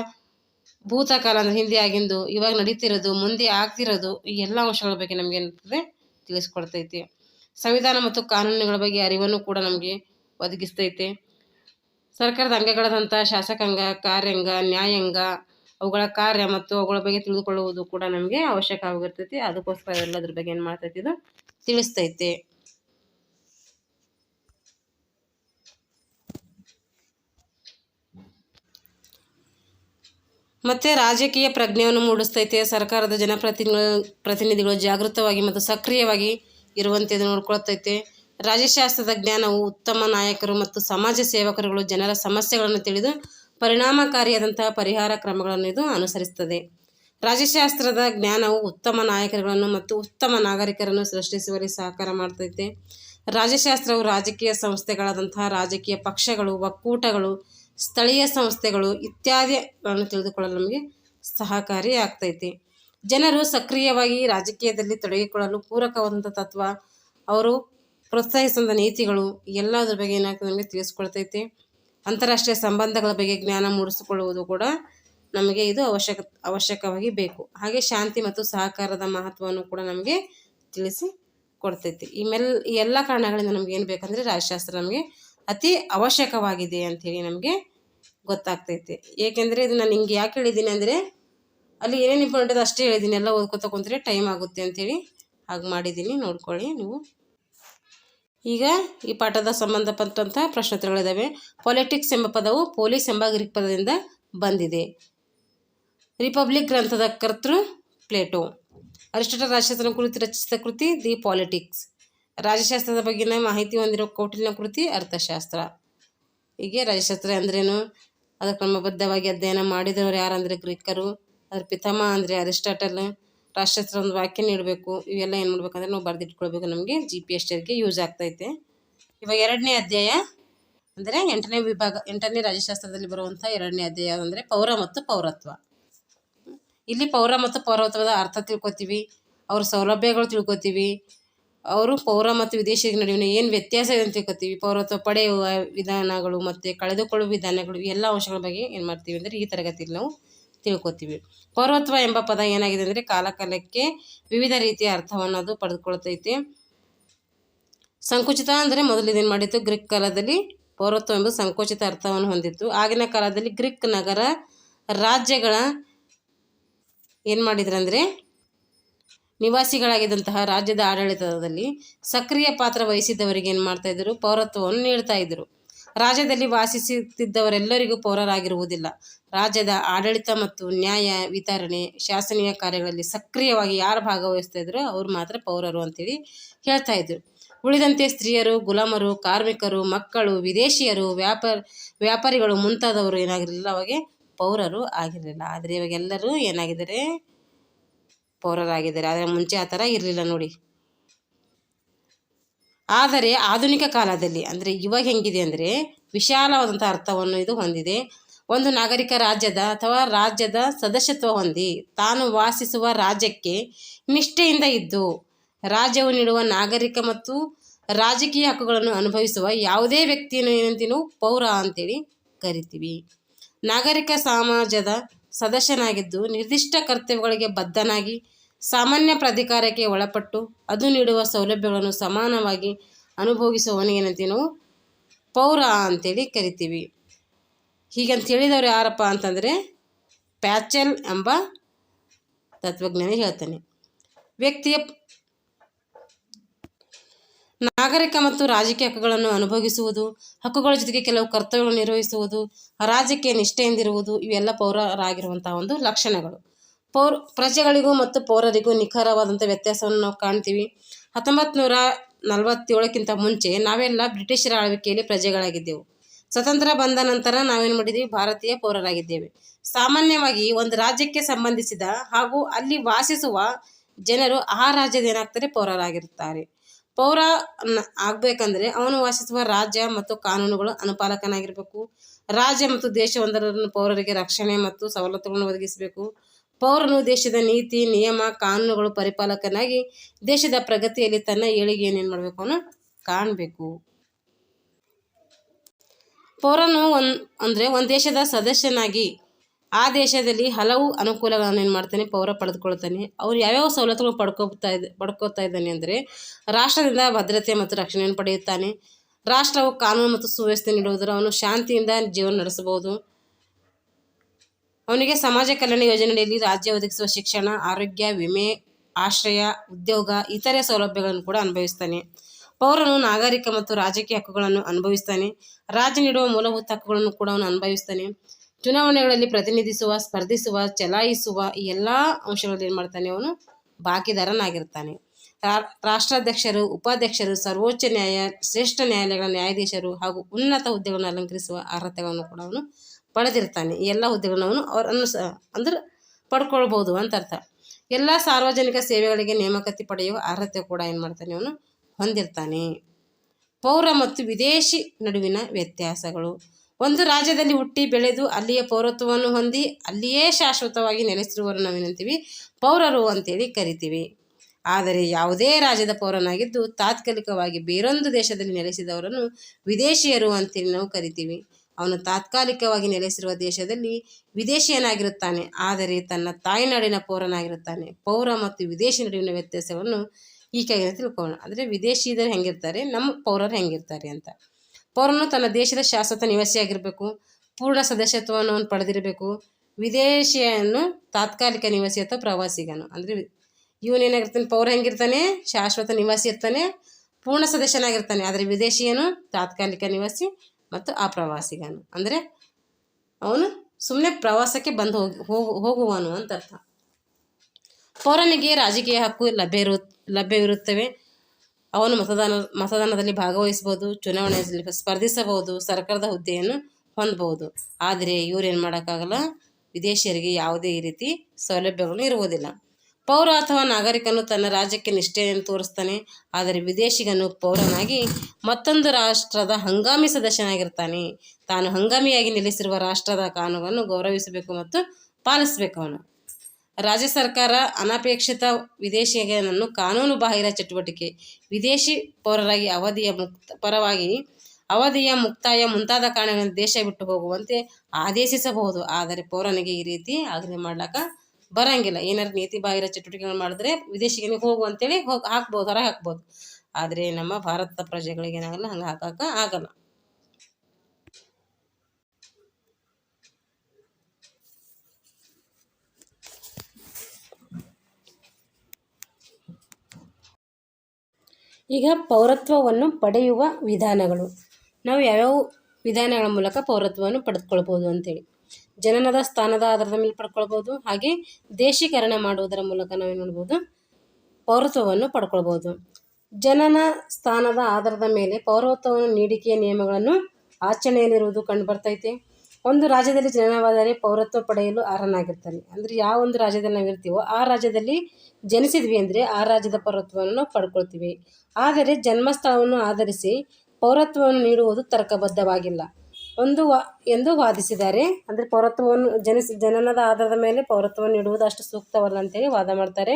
ಭೂತಕಾಲ ಅಂದರೆ ಹಿಂದೆ ಆಗಿಂದು ಇವಾಗ ನಡೀತಿರೋದು, ಮುಂದೆ ಆಗ್ತಿರೋದು ಈ ಎಲ್ಲ ಅಂಶಗಳ ಬಗ್ಗೆ ನಮಗೆ ಏನಿರ್ತದೆ ತಿಳಿಸ್ಕೊಡ್ತೈತಿ. ಸಂವಿಧಾನ ಮತ್ತು ಕಾನೂನುಗಳ ಬಗ್ಗೆ ಅರಿವನ್ನು ಕೂಡ ನಮಗೆ ಒದಗಿಸ್ತೈತೆ. ಸರ್ಕಾರದ ಅಂಗಗಳಾದಂಥ ಶಾಸಕಾಂಗ, ಕಾರ್ಯಾಂಗ, ನ್ಯಾಯಾಂಗ, ಅವುಗಳ ಕಾರ್ಯ ಮತ್ತು ಅವುಗಳ ಬಗ್ಗೆ ತಿಳಿದುಕೊಳ್ಳುವುದು ಕೂಡ ನಮಗೆ ಅವಶ್ಯಕವಾಗಿರ್ತೈತಿ ಅದಕ್ಕೋಸ್ಕರ ಎಲ್ಲದ್ರ ಬಗ್ಗೆ ಏನು ಮಾಡ್ತೈತಿ ಇದು ತಿಳಿಸ್ತೈತೆ. ಮತ್ತೆ ರಾಜಕೀಯ ಪ್ರಜ್ಞೆಯನ್ನು ಮೂಡಿಸ್ತೈತೆ. ಸರ್ಕಾರದ ಜನಪ್ರತಿನಿಧಿಗಳು, ಪ್ರತಿನಿಧಿಗಳು ಜಾಗೃತವಾಗಿ ಮತ್ತು ಸಕ್ರಿಯವಾಗಿ ಇರುವಂತೆ ನೋಡ್ಕೊಳ್ತೈತೆ. ರಾಜಶಾಸ್ತ್ರದ ಜ್ಞಾನವು ಉತ್ತಮ ನಾಯಕರು ಮತ್ತು ಸಮಾಜ ಸೇವಕರುಗಳು ಜನರ ಸಮಸ್ಯೆಗಳನ್ನು ತಿಳಿದು ಪರಿಣಾಮಕಾರಿಯಾದಂತಹ ಪರಿಹಾರ ಕ್ರಮಗಳನ್ನು ಇದು ಅನುಸರಿಸುತ್ತದೆ ರಾಜಶಾಸ್ತ್ರದ ಜ್ಞಾನವು ಉತ್ತಮ ನಾಯಕರುಗಳನ್ನು ಮತ್ತು ಉತ್ತಮ ನಾಗರಿಕರನ್ನು ಸೃಷ್ಟಿಸುವಲ್ಲಿ ಸಹಕಾರ ಮಾಡ್ತೈತೆ. ರಾಜಶಾಸ್ತ್ರವು ರಾಜಕೀಯ ಸಂಸ್ಥೆಗಳಾದಂತಹ ರಾಜಕೀಯ ಪಕ್ಷಗಳು, ಒಕ್ಕೂಟಗಳು, ಸ್ಥಳೀಯ ಸಂಸ್ಥೆಗಳು ಇತ್ಯಾದಿಗಳನ್ನು ತಿಳಿದುಕೊಳ್ಳಲು ನಮಗೆ ಸಹಕಾರಿ ಆಗ್ತೈತಿ. ಜನರು ಸಕ್ರಿಯವಾಗಿ ರಾಜಕೀಯದಲ್ಲಿ ತೊಡಗಿಕೊಳ್ಳಲು ಪೂರಕವಾದಂಥ ತತ್ವ, ಅವರು ಪ್ರೋತ್ಸಾಹಿಸಿದ ನೀತಿಗಳು ಎಲ್ಲದರ ಬಗ್ಗೆ ಏನಾಗ್ತದೆ ನಮಗೆ ತಿಳಿಸ್ಕೊಳ್ತೈತಿ ಅಂತಾರಾಷ್ಟ್ರೀಯ ಸಂಬಂಧಗಳ ಬಗ್ಗೆ ಜ್ಞಾನ ಮೂಡಿಸಿಕೊಳ್ಳುವುದು ಕೂಡ ನಮಗೆ ಇದು ಅವಶ್ಯಕ, ಅವಶ್ಯಕವಾಗಿ ಬೇಕು. ಹಾಗೆ ಶಾಂತಿ ಮತ್ತು ಸಹಕಾರದ ಮಹತ್ವವನ್ನು ಕೂಡ ನಮಗೆ ತಿಳಿಸಿ ಕೊಡ್ತೈತಿ. ಈ ಮೆಲ್, ಈ ಎಲ್ಲ ಕಾರಣಗಳಿಂದ ನಮ್ಗೆ ಏನು ಬೇಕಂದರೆ ರಾಜಶಾಸ್ತ್ರ ನಮಗೆ ಅತಿ ಅವಶ್ಯಕವಾಗಿದೆ ಅಂಥೇಳಿ ನಮಗೆ ಗೊತ್ತಾಗ್ತೈತೆ. ಏಕೆಂದರೆ ಇದು ನಾನು ಹಿಂಗೆ ಯಾಕೆ ಹೇಳಿದ್ದೀನಿ ಅಂದರೆ ಅಲ್ಲಿ ಏನೇನು ಇಂಪಾರ್ಟೆಂಟ್ ಅಷ್ಟೇ ಹೇಳಿದ್ದೀನಿ ಎಲ್ಲ ಓದ್ಕೊತ ಕುಂತರೆ ಟೈಮ್ ಆಗುತ್ತೆ ಅಂಥೇಳಿ ಹಾಗೆ ಮಾಡಿದ್ದೀನಿ ನೋಡ್ಕೊಳ್ಳಿ ನೀವು. ಈಗ ಈ ಪಾಠದ ಸಂಬಂಧಪಟ್ಟಂಥ ಪ್ರಶ್ನೋತ್ತರಗಳಿದ್ದಾವೆ ಪೊಲಿಟಿಕ್ಸ್ ಎಂಬ ಪದವು ಪೊಲೀಸ್ ಎಂಬ ಗ್ರೀಕ್ ಪದದಿಂದ ಬಂದಿದೆ. ರಿಪಬ್ಲಿಕ್ ಗ್ರಂಥದ ಕರ್ತೃ ಪ್ಲೇಟೋ. ಅರಿಸ್ಟೋಟಲ್ ರಾಜಶಾಸ್ತ್ರ ಕುರಿತು ರಚಿಸಿದ ಕೃತಿ ದಿ ಪಾಲಿಟಿಕ್ಸ್. ರಾಜಶಾಸ್ತ್ರದ ಬಗ್ಗಿನ ಮಾಹಿತಿ ಹೊಂದಿರೋ ಕೌಟಿಲ್ಯ ಕೃತಿ ಅರ್ಥಶಾಸ್ತ್ರ. ಹೀಗೆ ರಾಜಶಾಸ್ತ್ರ ಅಂದ್ರೇನು? ಅದು ಕ್ರಮಬದ್ಧವಾಗಿ ಅಧ್ಯಯನ ಮಾಡಿದವರು ಯಾರಂದರೆ ಗ್ರೀಕರು, ಅದ್ರ ಪಿತಾಮಹ ಅಂದರೆ ಅರಿಸ್ಟಾಟಲ್. ರಾಜಶಾಸ್ತ್ರ ಒಂದು ವಾಕ್ಯ ನೀಡಬೇಕು. ಇವೆಲ್ಲ ಏನು ಮಾಡ್ಬೇಕಂದ್ರೆ ನಾವು ಬರೆದಿಟ್ಕೊಳ್ಬೇಕು ನಮಗೆ. ಜಿ ಪಿ ಎಸ್ ಟಿಗೆ ಯೂಸ್ ಆಗ್ತೈತೆ. ಇವಾಗ ಎರಡನೇ ಅಧ್ಯಾಯ ಅಂದರೆ ಎಂಟನೇ ವಿಭಾಗ, ಎಂಟನೇ ರಾಜಶಾಸ್ತ್ರದಲ್ಲಿ ಬರುವಂಥ ಎರಡನೇ ಅಧ್ಯಾಯ ಅಂದರೆ ಪೌರ ಮತ್ತು ಪೌರತ್ವ. ಇಲ್ಲಿ ಪೌರ ಮತ್ತು ಪೌರತ್ವದ ಅರ್ಥ ತಿಳ್ಕೊತೀವಿ, ಅವ್ರ ಸೌಲಭ್ಯಗಳು ತಿಳ್ಕೊತೀವಿ, ಅವರು ಪೌರ ಮತ್ತು ವಿದೇಶಿ ನಡುವಿನ ಏನು ವ್ಯತ್ಯಾಸ ಇದೆ ಅಂತ ತಿಳ್ಕೊತೀವಿ. ಪೌರತ್ವ ಪಡೆಯುವ ವಿಧಾನಗಳು ಮತ್ತು ಕಳೆದುಕೊಳ್ಳುವ ವಿಧಾನಗಳು ಎಲ್ಲ ಅಂಶಗಳ ಬಗ್ಗೆ ಏನು ಮಾಡ್ತೀವಿ ಅಂದರೆ ಈ ತರಗತಿಯಲ್ಲಿ ನಾವು ತಿಳ್ಕೊತೀವಿ. ಪೌರತ್ವ ಎಂಬ ಪದ ಏನಾಗಿದೆ ಅಂದರೆ ಕಾಲಕಾಲಕ್ಕೆ ವಿವಿಧ ರೀತಿಯ ಅರ್ಥವನ್ನು ಅದು ಪಡೆದುಕೊಳ್ತೈತಿ. ಸಂಕುಚಿತ ಅಂದರೆ ಇದೇನು ಮಾಡಿತ್ತು? ಗ್ರೀಕ್ ಕಾಲದಲ್ಲಿ ಪೌರತ್ವ ಎಂಬ ಸಂಕುಚಿತ ಅರ್ಥವನ್ನು ಹೊಂದಿತ್ತು. ಆಗಿನ ಕಾಲದಲ್ಲಿ ಗ್ರೀಕ್ ನಗರ ರಾಜ್ಯಗಳ ಏನು ಮಾಡಿದ್ರಂದರೆ, ನಿವಾಸಿಗಳಾಗಿದ್ದಂತಹ ರಾಜ್ಯದ ಆಡಳಿತದಲ್ಲಿ ಸಕ್ರಿಯ ಪಾತ್ರ ವಹಿಸಿದ್ದವರಿಗೆ ಏನು ಮಾಡ್ತಾಯಿದ್ರು ಪೌರತ್ವವನ್ನು ನೀಡ್ತಾ ಇದ್ದರು ರಾಜ್ಯದಲ್ಲಿ ವಾಸಿಸುತ್ತಿದ್ದವರೆಲ್ಲರಿಗೂ ಪೌರರಾಗಿರುವುದಿಲ್ಲ. ರಾಜ್ಯದ ಆಡಳಿತ ಮತ್ತು ನ್ಯಾಯ ವಿತರಣೆ, ಶಾಸನೀಯ ಕಾರ್ಯಗಳಲ್ಲಿ ಸಕ್ರಿಯವಾಗಿ ಯಾರು ಭಾಗವಹಿಸ್ತಾ ಇದ್ರೋ? ಅವ್ರು ಮಾತ್ರ ಪೌರರು ಅಂತೇಳಿ ಹೇಳ್ತಾ ಇದ್ರು. ಉಳಿದಂತೆ ಸ್ತ್ರೀಯರು, ಗುಲಾಮರು, ಕಾರ್ಮಿಕರು, ಮಕ್ಕಳು, ವಿದೇಶಿಯರು ವ್ಯಾಪಾರ ವ್ಯಾಪಾರಿಗಳು ಮುಂತಾದವರು ಏನಾಗಿರಲಿಲ್ಲ. ಅವಾಗೆ ಪೌರರು ಆಗಿರಲಿಲ್ಲ. ಆದರೆ ಇವಾಗೆಲ್ಲರೂ ಏನಾಗಿದ್ದಾರೆ? ಪೌರರಾಗಿದ್ದಾರೆ. ಆದರೆ ಮುಂಚೆ ಆ ಥರ ಇರಲಿಲ್ಲ ನೋಡಿ. ಆದರೆ ಆಧುನಿಕ ಕಾಲದಲ್ಲಿ, ಅಂದರೆ ಇವಾಗ ಹೆಂಗಿದೆ ಅಂದರೆ ವಿಶಾಲವಾದಂಥ ಅರ್ಥವನ್ನು ಇದು ಹೊಂದಿದೆ. ಒಂದು ನಾಗರಿಕ ರಾಜ್ಯದ ಅಥವಾ ರಾಜ್ಯದ ಸದಸ್ಯತ್ವ ಹೊಂದಿ ತಾನು ವಾಸಿಸುವ ರಾಜ್ಯಕ್ಕೆ ನಿಷ್ಠೆಯಿಂದ ಇದ್ದು, ರಾಜ್ಯವು ನೀಡುವ ನಾಗರಿಕ ಮತ್ತು ರಾಜಕೀಯ ಹಕ್ಕುಗಳನ್ನು ಅನುಭವಿಸುವ ಯಾವುದೇ ವ್ಯಕ್ತಿಯನ್ನು ಏನಂತೀನೂ ಪೌರ ಅಂತೇಳಿ ಕರಿತೀವಿ. ನಾಗರಿಕ ಸಮಾಜದ ಸದಸ್ಯನಾಗಿದ್ದು ನಿರ್ದಿಷ್ಟ ಕರ್ತವ್ಯಗಳಿಗೆ ಬದ್ಧನಾಗಿ ಸಾಮಾನ್ಯ ಪ್ರಾಧಿಕಾರಕ್ಕೆ ಒಳಪಟ್ಟು ಅದು ನೀಡುವ ಸೌಲಭ್ಯಗಳನ್ನು ಸಮಾನವಾಗಿ ಅನುಭವಿಸುವವನಿಗೆ ನಾವು ಪೌರ ಅಂತೇಳಿ ಕರಿತೀವಿ. ಹೀಗಂತ ಹೇಳಿದವರು ಯಾರಪ್ಪ ಅಂತಂದರೆ ಪ್ಯಾಚಲ್ ಎಂಬ ತತ್ವಜ್ಞಾನಿ ಹೇಳ್ತಾನೆ. ವ್ಯಕ್ತಿಯ ನಾಗರಿಕ ಮತ್ತು ರಾಜಕೀಯ ಹಕ್ಕುಗಳನ್ನು ಅನುಭವಿಸುವುದು ಹಕ್ಕುಗಳ ಜೊತೆಗೆ ಕೆಲವು ಕರ್ತವ್ಯಗಳನ್ನು ನಿರ್ವಹಿಸುವುದು, ರಾಜಕೀಯ ನಿಷ್ಠೆಯಿಂದಿರುವುದು ಇವೆಲ್ಲ ಪೌರರಾಗಿರುವಂತಹ ಒಂದು ಲಕ್ಷಣಗಳು. ಪೌರ್, ಪ್ರಜೆಗಳಿಗೂ ಮತ್ತು ಪೌರರಿಗೂ ನಿಖರವಾದಂಥ ವ್ಯತ್ಯಾಸವನ್ನು ನಾವು ಕಾಣ್ತೀವಿ. ಹತ್ತೊಂಬತ್ತು ನೂರ ನಲವತ್ತೇಳಕ್ಕಿಂತ ಮುಂಚೆ ನಾವೆಲ್ಲ ಬ್ರಿಟಿಷರ ಆಳ್ವಿಕೆಯಲ್ಲಿ ಪ್ರಜೆಗಳಾಗಿದ್ದೆವು. ಸ್ವತಂತ್ರ ಬಂದ ನಂತರ ನಾವೇನು ಮಾಡಿದ್ದೀವಿ ಭಾರತೀಯ ಪೌರರಾಗಿದ್ದೇವೆ. ಸಾಮಾನ್ಯವಾಗಿ ಒಂದು ರಾಜ್ಯಕ್ಕೆ ಸಂಬಂಧಿಸಿದ ಹಾಗೂ ಅಲ್ಲಿ ವಾಸಿಸುವ ಜನರು ಆ ರಾಜ್ಯದ ಏನಾಗ್ತಾರೆ? ಪೌರರಾಗಿರುತ್ತಾರೆ. ಪೌರ ಆಗ್ಬೇಕಂದ್ರೆ ಅವನು ವಾಸಿಸುವ ರಾಜ್ಯ ಮತ್ತು ಕಾನೂನುಗಳು ಅನುಪಾಲಕನಾಗಿರಬೇಕು. ರಾಜ್ಯ ಮತ್ತು ದೇಶವೊಂದರನ್ನು ಪೌರರಿಗೆ ರಕ್ಷಣೆ ಮತ್ತು ಸವಲತ್ತುಗಳನ್ನು ಒದಗಿಸಬೇಕು. ಪೌರನು ದೇಶದ ನೀತಿ, ನಿಯಮ, ಕಾನೂನುಗಳು ಪರಿಪಾಲಕನಾಗಿ ದೇಶದ ಪ್ರಗತಿಯಲ್ಲಿ ತನ್ನ ಏಳಿಗೆಯನ್ನು ಏನು ಮಾಡಬೇಕು ಅವನು? ಕಾಣಬೇಕು. ಪೌರನು ಒಂದು ಅಂದರೆ ಒಂದು ದೇಶದ ಸದಸ್ಯನಾಗಿ ಆ ದೇಶದಲ್ಲಿ ಹಲವು ಅನುಕೂಲಗಳನ್ನು ಏನು ಮಾಡ್ತಾನೆ, ಪೌರ ಪಡೆದುಕೊಳ್ತಾನೆ. ಅವ್ರು ಯಾವ್ಯಾವ ಸವಲತ್ತುಗಳು ಪಡ್ಕೋತಾ ಇದ್ದ ಪಡ್ಕೋತಾ ಇದ್ದಾನೆ ಅಂದರೆ ರಾಷ್ಟ್ರದಿಂದ ಭದ್ರತೆ ಮತ್ತು ರಕ್ಷಣೆಯನ್ನು ಪಡೆಯುತ್ತಾನೆ. ರಾಷ್ಟ್ರವು ಕಾನೂನು ಮತ್ತು ಸುವ್ಯವಸ್ಥೆ ನೀಡುವುದರ ಅವನು ಶಾಂತಿಯಿಂದ ಜೀವನ ನಡೆಸಬಹುದು. ಅವನಿಗೆ ಸಮಾಜ ಕಲ್ಯಾಣ ಯೋಜನೆಯಲ್ಲಿ ರಾಜ್ಯ ಒದಗಿಸುವ ಶಿಕ್ಷಣ, ಆರೋಗ್ಯ, ವಿಮೆ, ಆಶ್ರಯ, ಉದ್ಯೋಗ, ಇತರೆ ಸೌಲಭ್ಯಗಳನ್ನು ಕೂಡ ಅನುಭವಿಸ್ತಾನೆ. ಪೌರನು ನಾಗರಿಕ ಮತ್ತು ರಾಜಕೀಯ ಹಕ್ಕುಗಳನ್ನು ಅನುಭವಿಸ್ತಾನೆ. ರಾಜ್ಯ ನೀಡುವ ಮೂಲಭೂತ ಹಕ್ಕುಗಳನ್ನು ಕೂಡ ಅವನು ಅನುಭವಿಸ್ತಾನೆ. ಚುನಾವಣೆಗಳಲ್ಲಿ ಪ್ರತಿನಿಧಿಸುವ, ಸ್ಪರ್ಧಿಸುವ, ಚಲಾಯಿಸುವ ಈ ಎಲ್ಲ ಅಂಶಗಳಲ್ಲಿ ಏನು ಮಾಡ್ತಾನೆ ಅವನು? ಬಾಕಿದಾರನಾಗಿರ್ತಾನೆ ರಾಷ್ಟ್ರಾಧ್ಯಕ್ಷರು, ಉಪಾಧ್ಯಕ್ಷರು, ಸರ್ವೋಚ್ಚ ನ್ಯಾಯ, ಶ್ರೇಷ್ಠ ನ್ಯಾಯಾಲಯಗಳ ನ್ಯಾಯಾಧೀಶರು ಹಾಗೂ ಉನ್ನತ ಹುದ್ದೆಗಳನ್ನು ಅಲಂಕರಿಸುವ ಅರ್ಹತೆಗಳನ್ನು ಕೂಡ ಅವನು ಪಡೆದಿರ್ತಾನೆ. ಈ ಎಲ್ಲ ಹುದ್ದೆಗಳನ್ನು ಅವನು ಅವರನ್ನು ಸ ಅಂದ್ರೆ ಪಡ್ಕೊಳ್ಬೋದು ಅಂತ ಅರ್ಥ. ಎಲ್ಲ ಸಾರ್ವಜನಿಕ ಸೇವೆಗಳಿಗೆ ನೇಮಕತಿ ಪಡೆಯುವ ಅರ್ಹತೆ ಕೂಡ ಏನು ಮಾಡ್ತಾನೆ ಅವನು ಹೊಂದಿರ್ತಾನೆ. ಪೌರ ಮತ್ತು ವಿದೇಶಿ ನಡುವಿನ ವ್ಯತ್ಯಾಸಗಳು. ಒಂದು ರಾಜ್ಯದಲ್ಲಿ ಹುಟ್ಟಿ ಬೆಳೆದು ಅಲ್ಲಿಯ ಪೌರತ್ವವನ್ನು ಹೊಂದಿ ಅಲ್ಲಿಯೇ ಶಾಶ್ವತವಾಗಿ ನೆಲೆಸಿರುವವರು ನಾವೇನಂತೀವಿ ಪೌರರು ಅಂತೇಳಿ ಕರಿತೀವಿ. ಆದರೆ ಯಾವುದೇ ರಾಜ್ಯದ ಪೌರನಾಗಿದ್ದು ತಾತ್ಕಾಲಿಕವಾಗಿ ಬೇರೊಂದು ದೇಶದಲ್ಲಿ ನೆಲೆಸಿದವರನ್ನು ವಿದೇಶಿಯರು ಅಂತೇಳಿ ನಾವು ಕರಿತೀವಿ. ಅವನು ತಾತ್ಕಾಲಿಕವಾಗಿ ನೆಲೆಸಿರುವ ದೇಶದಲ್ಲಿ ವಿದೇಶಿಯನಾಗಿರುತ್ತಾನೆ. ಆದರೆ ತನ್ನ ತಾಯ್ನಾಡಿನ ಪೌರನಾಗಿರುತ್ತಾನೆ. ಪೌರ ಮತ್ತು ವಿದೇಶಿ ನಡುವಿನ ವ್ಯತ್ಯಾಸವನ್ನು ಈ ಕೆಳಗೆ ತಿಳ್ಕೊಳ್ಳೋಣ. ಅಂದರೆ ವಿದೇಶಿಯರು ಹೆಂಗಿರ್ತಾರೆ, ನಮ್ಮ ಪೌರರು ಹೆಂಗಿರ್ತಾರೆ ಅಂತ. ಪೌರನು ತನ್ನ ದೇಶದ ಶಾಶ್ವತ ನಿವಾಸಿಯಾಗಿರಬೇಕು. ಪೂರ್ಣ ಸದಸ್ಯತ್ವವನ್ನು ಅವನು ಪಡೆದಿರಬೇಕು. ವಿದೇಶಿಯನ್ನು ತಾತ್ಕಾಲಿಕ ನಿವಾಸಿ ಅಥವಾ ಪ್ರವಾಸಿಗನು. ಅಂದರೆ ಇವನೇನಾಗಿರ್ತಾನೆ ಪೌರ ಹೆಂಗಿರ್ತಾನೆ, ಶಾಶ್ವತ ನಿವಾಸಿ ಇರ್ತಾನೆ ಪೂರ್ಣ ಸದಸ್ಯನಾಗಿರ್ತಾನೆ. ಆದರೆ ವಿದೇಶಿಯನು ತಾತ್ಕಾಲಿಕ ನಿವಾಸಿ ಮತ್ತು ಅಪ್ರವಾಸಿಗನು ಅಂದರೆ ಅವನು ಸುಮ್ಮನೆ ಪ್ರವಾಸಕ್ಕೆ ಬಂದು ಹೋಗು, ಹೋಗುವನು ಅಂತ ಅರ್ಥ. ಪೌರನಿಗೆ ರಾಜಕೀಯ ಹಕ್ಕು ಲಭ್ಯ ಇರು, ಲಭ್ಯವಿರುತ್ತವೆ. ಅವನು ಮತದಾನ, ಮತದಾನದಲ್ಲಿ ಭಾಗವಹಿಸ್ಬೋದು ಚುನಾವಣೆಯಲ್ಲಿ ಸ್ಪರ್ಧಿಸಬಹುದು, ಸರ್ಕಾರದ ಹುದ್ದೆಯನ್ನು ಹೊಂದಬಹುದು. ಆದರೆ ಇವ್ರು ಏನು ಮಾಡೋಕ್ಕಾಗಲ್ಲ? ವಿದೇಶಿಯರಿಗೆ ಯಾವುದೇ ಈ ರೀತಿ ಸೌಲಭ್ಯಗಳು ಇರುವುದಿಲ್ಲ. ಪೌರ ಅಥವಾ ನಾಗರಿಕನು ತನ್ನ ರಾಜ್ಯಕ್ಕೆ ನಿಷ್ಠೆಯನ್ನು ತೋರಿಸ್ತಾನೆ. ಆದರೆ ವಿದೇಶಿಗನು ಪೌರನಾಗಿ ಮತ್ತೊಂದು ರಾಷ್ಟ್ರದ ಹಂಗಾಮಿ ಸದಸ್ಯನಾಗಿರ್ತಾನೆ. ತಾನು ಹಂಗಾಮಿಯಾಗಿ ನಿಲ್ಲಿಸಿರುವ ರಾಷ್ಟ್ರದ ಕಾನೂನನ್ನು ಗೌರವಿಸಬೇಕು ಮತ್ತು ಪಾಲಿಸಬೇಕು ಅವನು. ರಾಜ್ಯ ಸರ್ಕಾರ ಅನಪೇಕ್ಷಿತ ವಿದೇಶಿಗನನ್ನು ಕಾನೂನು ಬಾಹಿರ ಚಟುವಟಿಕೆ, ವಿದೇಶಿ ಪೌರರಾಗಿ ಅವಧಿಯ ಮುಕ್ತ, ಪರವಾಗಿ ಅವಧಿಯ ಮುಕ್ತಾಯ ಮುಂತಾದ ಕಾರಣಗಳಿಂದ ದೇಶ ಬಿಟ್ಟು ಹೋಗುವಂತೆ ಆದೇಶಿಸಬಹುದು. ಆದರೆ ಪೌರನಿಗೆ ಈ ರೀತಿ ಆಜ್ಞೆ ಮಾಡ್ಲಾಕ ಬರಂಗಿಲ್ಲ. ಏನಾದ್ರು ನೀತಿ ಬಾಹಿರ ಚಟುವಟಿಕೆಗಳು ಮಾಡಿದ್ರೆ ವಿದೇಶಿಗೆ ಹೋಗು ಅಂತೇಳಿ ಹೋಗಿ, ಹಾಕ್ಬೋದು ಹೊರಗೆ ಹಾಕ್ಬೋದು. ಆದರೆ ನಮ್ಮ ಭಾರತದ ಪ್ರಜೆಗಳಿಗೆ ಏನಾಗಲ್ಲ, ಹಂಗೆ ಹಾಕಕ್ಕೆ ಆಗಲ್ಲ. ಈಗ ಪೌರತ್ವವನ್ನು ಪಡೆಯುವ ವಿಧಾನಗಳು. ನಾವು ಯಾವ್ಯಾವ ವಿಧಾನಗಳ ಮೂಲಕ ಪೌರತ್ವವನ್ನು ಪಡೆದುಕೊಳ್ಬೋದು ಅಂತೇಳಿ. ಜನನದ ಸ್ಥಾನದ ಆಧಾರದ ಮೇಲೆ ಪಡ್ಕೊಳ್ಬೋದು ಹಾಗೆ ದೇಶೀಕರಣ ಮಾಡುವುದರ ಮೂಲಕ ನಾವೇನು ಮಾಡ್ಬೋದು ಪೌರತ್ವವನ್ನು ಪಡ್ಕೊಳ್ಬೋದು ಜನನ ಸ್ಥಾನದ ಆಧಾರದ ಮೇಲೆ ಪೌರತ್ವವನ್ನು ನೀಡಿಕೆಯ ನಿಯಮಗಳನ್ನು ಆಚರಣೆಯಲ್ಲಿರುವುದು ಕಂಡು ಬರ್ತೈತೆ. ಒಂದು ರಾಜ್ಯದಲ್ಲಿ ಜನನವಾದರೆ ಪೌರತ್ವ ಪಡೆಯಲು ಅರ್ಹನಾಗಿರ್ತಾನೆ. ಅಂದರೆ ಯಾವ ಒಂದು ರಾಜ್ಯದಲ್ಲಿ ನಾವು ಇರ್ತೀವೋ ಆ ರಾಜ್ಯದಲ್ಲಿ ಜನಿಸಿದ್ವಿ ಅಂದರೆ ಆ ರಾಜ್ಯದ ಪೌರತ್ವವನ್ನು ನಾವು ಪಡ್ಕೊಳ್ತೀವಿ. ಆದರೆ ಜನ್ಮಸ್ಥಳವನ್ನು ಆಧರಿಸಿ ಪೌರತ್ವವನ್ನು ನೀಡುವುದು ತರ್ಕಬದ್ಧವಾಗಿಲ್ಲ. ಒಂದು ವಾ, ಎಂದು ವಾದಿಸಿದ್ದಾರೆ. ಅಂದರೆ ಪೌರತ್ವವನ್ನು ಜನಿಸಿ, ಜನನದ ಆಧಾರದ ಮೇಲೆ ಪೌರತ್ವವನ್ನು ನೀಡುವುದು ಅಷ್ಟು ಸೂಕ್ತವಲ್ಲ ಅಂತೇಳಿ ವಾದ ಮಾಡ್ತಾರೆ.